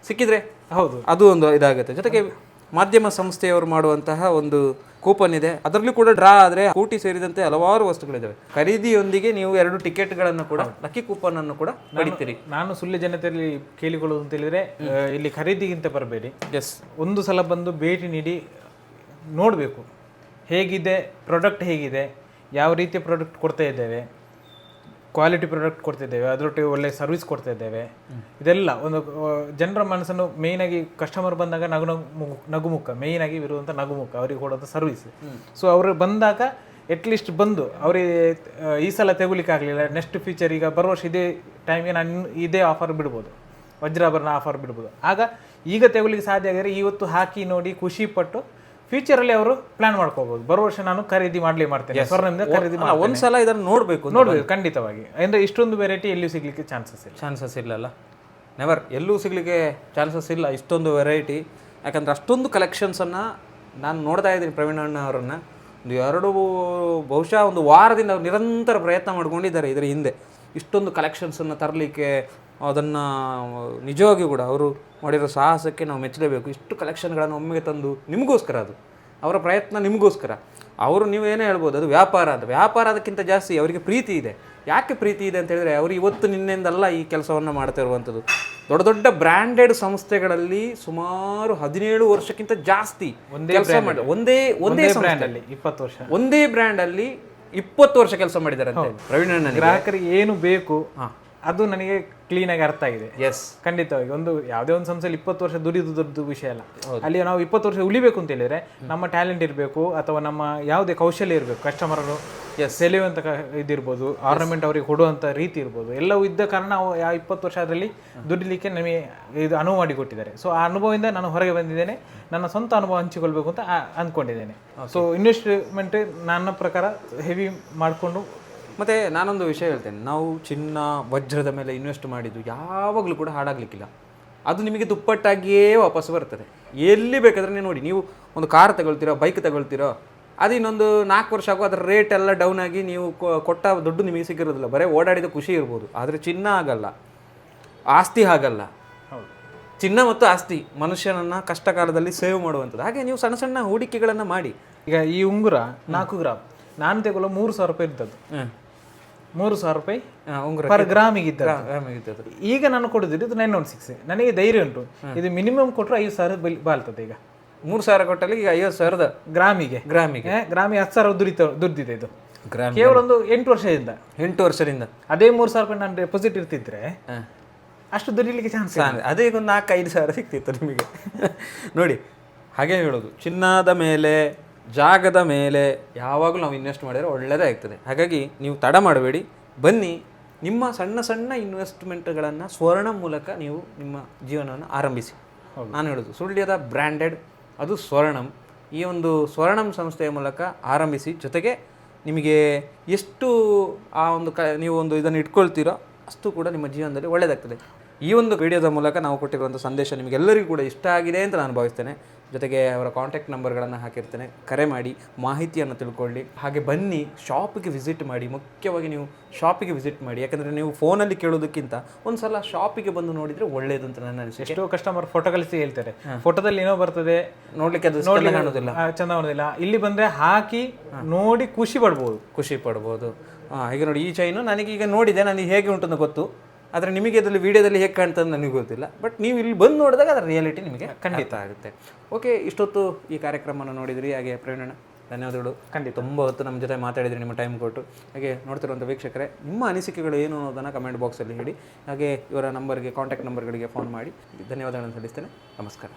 ಸಿಕ್ಕಿದ್ರೆ ಹೌದು. ಅದು ಒಂದು ಇದಾಗುತ್ತೆ. ಜೊತೆಗೆ ಮಾಧ್ಯಮ ಸಂಸ್ಥೆಯವರು ಮಾಡುವಂತಹ ಒಂದು ಕೂಪನ್ ಇದೆ. ಅದರಲ್ಲೂ ಕೂಡ ಡ್ರಾ ಆದರೆ ಕೂಟಿ ಸೇರಿದಂತೆ ಹಲವಾರು ವಸ್ತುಗಳಿದ್ದಾವೆ ಖರೀದಿಯೊಂದಿಗೆ ನೀವು ಎರಡು ಟಿಕೆಟ್ಗಳನ್ನು ಕೂಡ ಲಕ್ಕಿ ಕೂಪನ್ ಅನ್ನು ಕೂಡ ಪಡಿತೀರಿ. ನಾನು ಸುಳ್ಳು ಜನತೆಯಲ್ಲಿ ಕೇಳಿಕೊಳ್ಳೋದು ಅಂತ ಹೇಳಿದ್ರೆ ಇಲ್ಲಿ ಖರೀದಿಗಿಂತ ಬರಬೇಡಿ. ಎಸ್ ಒಂದು ಸಲ ಬಂದು ಭೇಟಿ ನೀಡಿ ನೋಡಬೇಕು. ಹೇಗಿದೆ ಪ್ರಾಡಕ್ಟ್ ಹೇಗಿದೆ ಯಾವ ರೀತಿಯ ಪ್ರಾಡಕ್ಟ್ ಕೊಡ್ತಾ ಇದ್ದೇವೆ. ಕ್ವಾಲಿಟಿ ಪ್ರಾಡಕ್ಟ್ ಕೊಡ್ತಿದ್ದೇವೆ ಅದರೊಟ್ಟಿಗೆ ಒಳ್ಳೆ ಸರ್ವಿಸ್ ಕೊಡ್ತಿದ್ದೇವೆ. ಇದೆಲ್ಲ ಒಂದು ಜನರ ಮನಸ್ಸನ್ನು ಮೇಯ್ನಾಗಿ ಕಸ್ಟಮರ್ ಬಂದಾಗ ನಗು ನಗು ನಗುಮುಖ ಮೇಯ್ನಾಗಿ ಇರುವಂಥ ನಗುಮುಖ ಅವರಿಗೆ ಕೊಡುವಂಥ ಸರ್ವಿಸ್ ಸೊ ಅವರು ಬಂದಾಗ ಅಟ್ಲೀಸ್ಟ್ ಬಂದು ಅವರಿಗೆ ಈ ಸಲ ತೆಗೊಲಿಕ್ಕೆ ಆಗಲಿಲ್ಲ ನೆಕ್ಸ್ಟ್ ಫ್ಯೂಚರ್ ಈಗ ಬರುವ ವರ್ಷ ಇದೇ ಟೈಮ್ಗೆ ನಾನು ಇದೇ ಆಫರ್ ಬಿಡ್ಬೋದು. ವಜ್ರಾಭರಣ ಆಫರ್ ಬಿಡ್ಬೋದು. ಆಗ ಈಗ ತೆಗೊಲಿಕ್ಕೆ ಸಾಧ್ಯ ಆಗಿದ್ರೆ ಇವತ್ತು ಹಾಕಿ ನೋಡಿ ಖುಷಿ ಪಟ್ಟು ಫ್ಯೂಚರಲ್ಲಿ ಅವರು ಪ್ಲಾನ್ ಮಾಡ್ಕೋಬಹುದು ಬರುವ ವರ್ಷ ನಾನು ಖರೀದಿ ಮಾಡಲಿ ಮಾಡ್ತೇನೆ. ಸ್ವರ್ಣದಿಂದ ಖರೀದಿ ಒಂದ್ಸಲ ಇದನ್ನು ನೋಡಬೇಕು ನೋಡ್ಬೇಕು ಖಂಡಿತವಾಗಿ. ಅಂದರೆ ಇಷ್ಟೊಂದು ವೆರೈಟಿ ಎಲ್ಲೂ ಸಿಗಲಿಕ್ಕೆ ಚಾನ್ಸಸ್ ಇಲ್ಲ. ಚಾನ್ಸಸ್ ಇಲ್ಲಲ್ಲ. ನೆವರ್ ಎಲ್ಲೂ ಸಿಗಲಿಕ್ಕೆ ಚಾನ್ಸಸ್ ಇಲ್ಲ ಇಷ್ಟೊಂದು ವೆರೈಟಿ ಯಾಕಂದ್ರೆ ಅಷ್ಟೊಂದು ಕಲೆಕ್ಷನ್ಸನ್ನು ನಾನು ನೋಡ್ತಾ ಇದ್ದೀನಿ ಪ್ರವೀಣ್ ಅಣ್ಣ ಅವರನ್ನು. ಒಂದು ಎರಡು ಬಹುಶಃ ಒಂದು ವಾರದಿಂದ ನಿರಂತರ ಪ್ರಯತ್ನ ಮಾಡ್ಕೊಂಡಿದ್ದಾರೆ ಇದರ ಹಿಂದೆ. ಇಷ್ಟೊಂದು ಕಲೆಕ್ಷನ್ಸನ್ನು ತರಲಿಕ್ಕೆ ಅದನ್ನು ನಿಜವಾಗಿಯೂ ಕೂಡ ಅವರು ಮಾಡಿರೋ ಸಾಹಸಕ್ಕೆ ನಾವು ಮೆಚ್ಚಲೇಬೇಕು. ಇಷ್ಟು ಕಲೆಕ್ಷನ್ಗಳನ್ನು ಒಮ್ಮೆಗೆ ತಂದು ನಿಮಗೋಸ್ಕರ ಅದು. ಅವರ ಪ್ರಯತ್ನ ನಿಮಗೋಸ್ಕರ. ಅವರು ನೀವೇನೇ ಹೇಳ್ಬೋದು ಅದು ವ್ಯಾಪಾರ ಅದು. ವ್ಯಾಪಾರ ಅದಕ್ಕಿಂತ ಜಾಸ್ತಿ ಅವರಿಗೆ ಪ್ರೀತಿ ಇದೆ. ಯಾಕೆ ಪ್ರೀತಿ ಇದೆ ಅಂತ ಹೇಳಿದ್ರೆ ಅವರು ಇವತ್ತು ನಿನ್ನೆಯಿಂದಲ್ಲ ಈ ಕೆಲಸವನ್ನು ಮಾಡ್ತಾ ಇರುವಂಥದ್ದು. ದೊಡ್ಡ ದೊಡ್ಡ ಬ್ರ್ಯಾಂಡೆಡ್ ಸಂಸ್ಥೆಗಳಲ್ಲಿ ಸುಮಾರು ಹದಿನೇಳು ವರ್ಷಕ್ಕಿಂತ ಜಾಸ್ತಿ ಕೆಲಸ ಮಾಡಿ ಒಂದೇ ಒಂದೇ ಬ್ರ್ಯಾಂಡಲ್ಲಿ ಅಲ್ಲಿ ಇಪ್ಪತ್ತು ವರ್ಷ. ಒಂದೇ ಬ್ರ್ಯಾಂಡಲ್ಲಿ ಇಪ್ಪತ್ತು ವರ್ಷ ಕೆಲಸ ಮಾಡಿದ್ದಾರೆ ಪ್ರವೀಣ್ ಗ್ರಾಹಕರಿಗೆ ಏನು ಬೇಕು ಅದು ನನಗೆ ಕ್ಲೀನ್ ಆಗಿ ಅರ್ಥ ಆಗಿದೆ. ಎಸ್ ಖಂಡಿತವಾಗಿ. ಒಂದು ಯಾವುದೇ ಒಂದು ಸಂಸ್ಥೆಯಲ್ಲಿ ಇಪ್ಪತ್ತು ವರ್ಷ ದುಡಿದು ದೊಡ್ಡ ವಿಷಯ ಅಲ್ಲ. ಅಲ್ಲಿ ನಾವು ಇಪ್ಪತ್ತು ವರ್ಷ ಉಳಿಬೇಕು ಅಂತ ಹೇಳಿದ್ರೆ ನಮ್ಮ ಟ್ಯಾಲೆಂಟ್ ಇರಬೇಕು ಅಥವಾ ನಮ್ಮ ಯಾವುದೇ ಕೌಶಲ್ಯ ಇರಬೇಕು ಕಸ್ಟಮರ್ ಸೆಲೆಯುವಂಥ ಇದಿರ್ಬೋದು ಆರ್ನಮೆಂಟ್ ಅವರಿಗೆ ಕೊಡುವಂತ ರೀತಿ ಇರ್ಬೋದು ಎಲ್ಲವೂ ಇದ್ದ ಕಾರಣ ಅವು ಯಾವ ಇಪ್ಪತ್ತು ವರ್ಷ ಅದರಲ್ಲಿ ದುಡಿಲಿಕ್ಕೆ ನಮಗೆ ಇದು ಅನುವು ಮಾಡಿಕೊಟ್ಟಿದ್ದಾರೆ. ಸೊ ಆ ಅನುಭವದಿಂದ ನಾನು ಹೊರಗೆ ಬಂದಿದ್ದೇನೆ. ನನ್ನ ಸ್ವಂತ ಅನುಭವ ಹಂಚಿಕೊಳ್ಬೇಕು ಅಂತ ಆ- ಅಂದ್ಕೊಂಡಿದ್ದೇನೆ. ಸೊ ಇನ್ವೆಸ್ಟ್ಮೆಂಟ್ ನನ್ನ ಪ್ರಕಾರ ಹೆವಿ ಮಾಡಿಕೊಂಡು ಮತ್ತೆ ನಾನೊಂದು ವಿಷಯ ಹೇಳ್ತೇನೆ. ನಾವು ಚಿನ್ನ ವಜ್ರದ ಮೇಲೆ ಇನ್ವೆಸ್ಟ್ ಮಾಡಿದ್ದು ಯಾವಾಗಲೂ ಕೂಡ ಹಾಡಾಗಲಿಕ್ಕಿಲ್ಲ. ಅದು ನಿಮಗೆ ದುಪ್ಪಟ್ಟಾಗಿಯೇ ವಾಪಸ್ ಬರ್ತದೆ. ಎಲ್ಲಿ ಬೇಕಾದ್ರೆ ನೋಡಿ ನೀವು ಒಂದು ಕಾರ್ ತಗೊಳ್ತೀರೋ ಬೈಕ್ ತಗೊಳ್ತೀರೋ ಅದು ಇನ್ನೊಂದು ನಾಲ್ಕು ವರ್ಷ ಆಗೋ ಅದರ ರೇಟ್ ಎಲ್ಲ ಡೌನ್ ಆಗಿ ನೀವು ಕೊಟ್ಟ ದುಡ್ಡು ನಿಮಗೆ ಸಿಗಿರೋದಿಲ್ಲ ಬರೀ ಓಡಾಡಿದ ಖುಷಿ ಇರ್ಬೋದು. ಆದರೆ ಚಿನ್ನ ಆಗಲ್ಲ. ಆಸ್ತಿ ಆಗಲ್ಲ. ಚಿನ್ನ ಮತ್ತು ಆಸ್ತಿ ಮನುಷ್ಯನನ್ನು ಕಷ್ಟ ಕಾಲದಲ್ಲಿ ಸೇವ್ ಮಾಡುವಂಥದ್ದು. ಹಾಗೆ ನೀವು ಸಣ್ಣ ಸಣ್ಣ ಹೂಡಿಕೆಗಳನ್ನು ಮಾಡಿ. ಈಗ ಈ ಉಂಗುರ ನಾಲ್ಕು ಗ್ರಾಮ್ ನಾನು ತಗೊಳ್ಳೋ ಮೂರು ಸಾವಿರ ರೂಪಾಯಿ ಇದ್ದದ್ದು. ಮೂರು ಸಾವಿರ ರೂಪಾಯಿ ಉಂಗುರ ಪರ್ ಗ್ರಾಮಿಗೆ ಇದ್ದದ್ದು. ಈಗ ನಾನು ಕೊಡುದಿದ್ದು ಇದು ನೈನ್ ಒನ್ ಸಿಕ್ಸ್ ನನಗೆ ಧೈರ್ಯ ಉಂಟು. ಇದು ಮಿನಿಮಮ್ ಕೊಟ್ಟರೆ ಐದು ಸಾವಿರ ಬಲ್ ಬಾಳ್ತದೆ ಈಗ. ಮೂರು ಸಾವಿರ ಕೊಟ್ಟಲ್ಲಿ ಈಗ ಐವತ್ತು ಸಾವಿರದ ಗ್ರಾಮಿಗೆ. ಗ್ರಾಮಿಗೆ. ಗ್ರಾಮಿಗೆ ಹತ್ತು ಸಾವಿರ ದುರಿತ ದುಡ್ದಿದೆ ಇದು. ಕೇವಲ ಒಂದು ಎಂಟು ವರ್ಷದಿಂದ. ಎಂಟು ವರ್ಷದಿಂದ. ಅದೇ ಮೂರು ಸಾವಿರ ರೂಪಾಯಿ ನಾನು ಡೆಪಾಸಿಟ್ ಇರ್ತಿದ್ರೆ ಅಷ್ಟು ದುಡಿಲಿಕ್ಕೆ ಚಾನ್ಸ್. ಅದೇ ಈಗ ಒಂದು ನಾಲ್ಕು ಐದು ಸಾವಿರ ಸಿಕ್ತಿತ್ತು ನಿಮಗೆ. ನೋಡಿ ಹಾಗೆ ಹೇಳೋದು. ಚಿನ್ನದ ಮೇಲೆ ಜಾಗದ ಮೇಲೆ ಯಾವಾಗಲೂ ನಾವು ಇನ್ವೆಸ್ಟ್ ಮಾಡಿದರೆ ಒಳ್ಳೆಯದೇ ಆಗ್ತದೆ. ಹಾಗಾಗಿ ನೀವು ತಡ ಮಾಡಬೇಡಿ. ಬನ್ನಿ ನಿಮ್ಮ ಸಣ್ಣ ಸಣ್ಣ ಇನ್ವೆಸ್ಟ್ಮೆಂಟ್ಗಳನ್ನು ಸ್ವರ್ಣ ಮೂಲಕ ನೀವು ನಿಮ್ಮ ಜೀವನವನ್ನು ಆರಂಭಿಸಿ. ನಾನು ಹೇಳೋದು ಸುಳ್ಯದ ಬ್ರ್ಯಾಂಡೆಡ್ ಅದು ಸ್ವರ್ಣಂ. ಈ ಒಂದು ಸ್ವರ್ಣಂ ಸಂಸ್ಥೆಯ ಮೂಲಕ ಆರಂಭಿಸಿ ಜೊತೆಗೆ ನಿಮಗೆ ಎಷ್ಟು ಆ ಒಂದು ಕ ನೀವು ಒಂದು ಇದನ್ನು ಇಟ್ಕೊಳ್ತೀರೋ ಅಷ್ಟು ಕೂಡ ನಿಮ್ಮ ಜೀವನದಲ್ಲಿ ಒಳ್ಳೆಯದಾಗ್ತದೆ ಈ ಒಂದು ವಿಡಿಯೋದ ಮೂಲಕ ನಾವು ಕೊಟ್ಟಿರುವಂಥ ಸಂದೇಶ ನಿಮಗೆಲ್ಲರಿಗೂ ಕೂಡ ಇಷ್ಟ ಆಗಿದೆ ಅಂತ ನಾನು ಭಾವಿಸ್ತೇನೆ. ಜೊತೆಗೆ ಅವರ ಕಾಂಟ್ಯಾಕ್ಟ್ ನಂಬರ್ಗಳನ್ನು ಹಾಕಿರ್ತೇನೆ. ಕರೆ ಮಾಡಿ ಮಾಹಿತಿಯನ್ನು ತಿಳ್ಕೊಳ್ಳಿ. ಹಾಗೆ ಬನ್ನಿ ಶಾಪಿಗೆ ವಿಸಿಟ್ ಮಾಡಿ. ಮುಖ್ಯವಾಗಿ ನೀವು ಶಾಪಿಗೆ ವಿಸಿಟ್ ಮಾಡಿ. ಯಾಕಂದರೆ ನೀವು ಫೋನಲ್ಲಿ ಕೇಳೋದಕ್ಕಿಂತ ಒಂದು ಸಲ ಶಾಪಿಗೆ ಬಂದು ನೋಡಿದರೆ ಒಳ್ಳೆಯದು ಅಂತ ನನ್ನ ಅನಿಸಿಕೆ. ಎಷ್ಟೋ ಕಸ್ಟಮರ್ ಫೋಟೋ ಕಳಿಸಿ ಹೇಳ್ತಾರೆ. ಫೋಟೋದಲ್ಲಿ ಏನೋ ಬರ್ತದೆ. ನೋಡಲಿಕ್ಕೆ ಅದು ಚೆಂದ ಕಾಣೋದಿಲ್ಲ. ಚೆಂದ ಚಂದ ಇಲ್ಲಿ ಬಂದರೆ ಹಾಕಿ ನೋಡಿ ಖುಷಿ ಪಡ್ಬೋದು. ಖುಷಿ ಪಡ್ಬೋದು. ಹಾಂ ಈಗ ನೋಡಿ ಈ ಚೈನು ನನಗೀಗ ಈಗ ನೋಡಿದೆ. ನನಗೆ ಹೇಗೆ ಉಂಟು ಅಂತ ಗೊತ್ತು. ಆದರೆ ನಿಮಗೆ ಅದರಲ್ಲಿ ವಿಡಿಯೋದಲ್ಲಿ ಹೇಗೆ ಕಾಣ್ತದೆ ನನಗೆ ಗೊತ್ತಿಲ್ಲ. ಬಟ್ ನೀವು ಇಲ್ಲಿ ಬಂದು ನೋಡಿದಾಗ ಅದರ ರಿಯಾಲಿಟಿ ನಿಮಗೆ ಖಂಡಿತ ಆಗುತ್ತೆ. ಓಕೆ ಇಷ್ಟೊತ್ತು ಈ ಕಾರ್ಯಕ್ರಮವನ್ನು ನೋಡಿದ್ರಿ ಹಾಗೆ ಪ್ರೇರಣೆ ಧನ್ಯವಾದಗಳು. ಖಂಡಿತ. ತುಂಬ ಹೊತ್ತು ನಮ್ಮ ಜೊತೆ ಮಾತಾಡಿದ್ರಿ ನಿಮ್ಮ ಟೈಮ್ ಕೊಟ್ಟು. ಹಾಗೆ ನೋಡ್ತಿರುವಂಥ ವೀಕ್ಷಕರೇ ನಿಮ್ಮ ಅನಿಸಿಕೆಗಳು ಏನು ಅನ್ನೋದನ್ನು ಕಮೆಂಟ್ ಬಾಕ್ಸಲ್ಲಿ ಹೇಳಿ. ಹಾಗೆ ಇವರ ನಂಬರ್ಗೆ ಕಾಂಟ್ಯಾಕ್ಟ್ ನಂಬರ್ಗಳಿಗೆ ಫೋನ್ ಮಾಡಿ. ಧನ್ಯವಾದಗಳನ್ನು ಸಲ್ಲಿಸ್ತೇನೆ. ನಮಸ್ಕಾರ.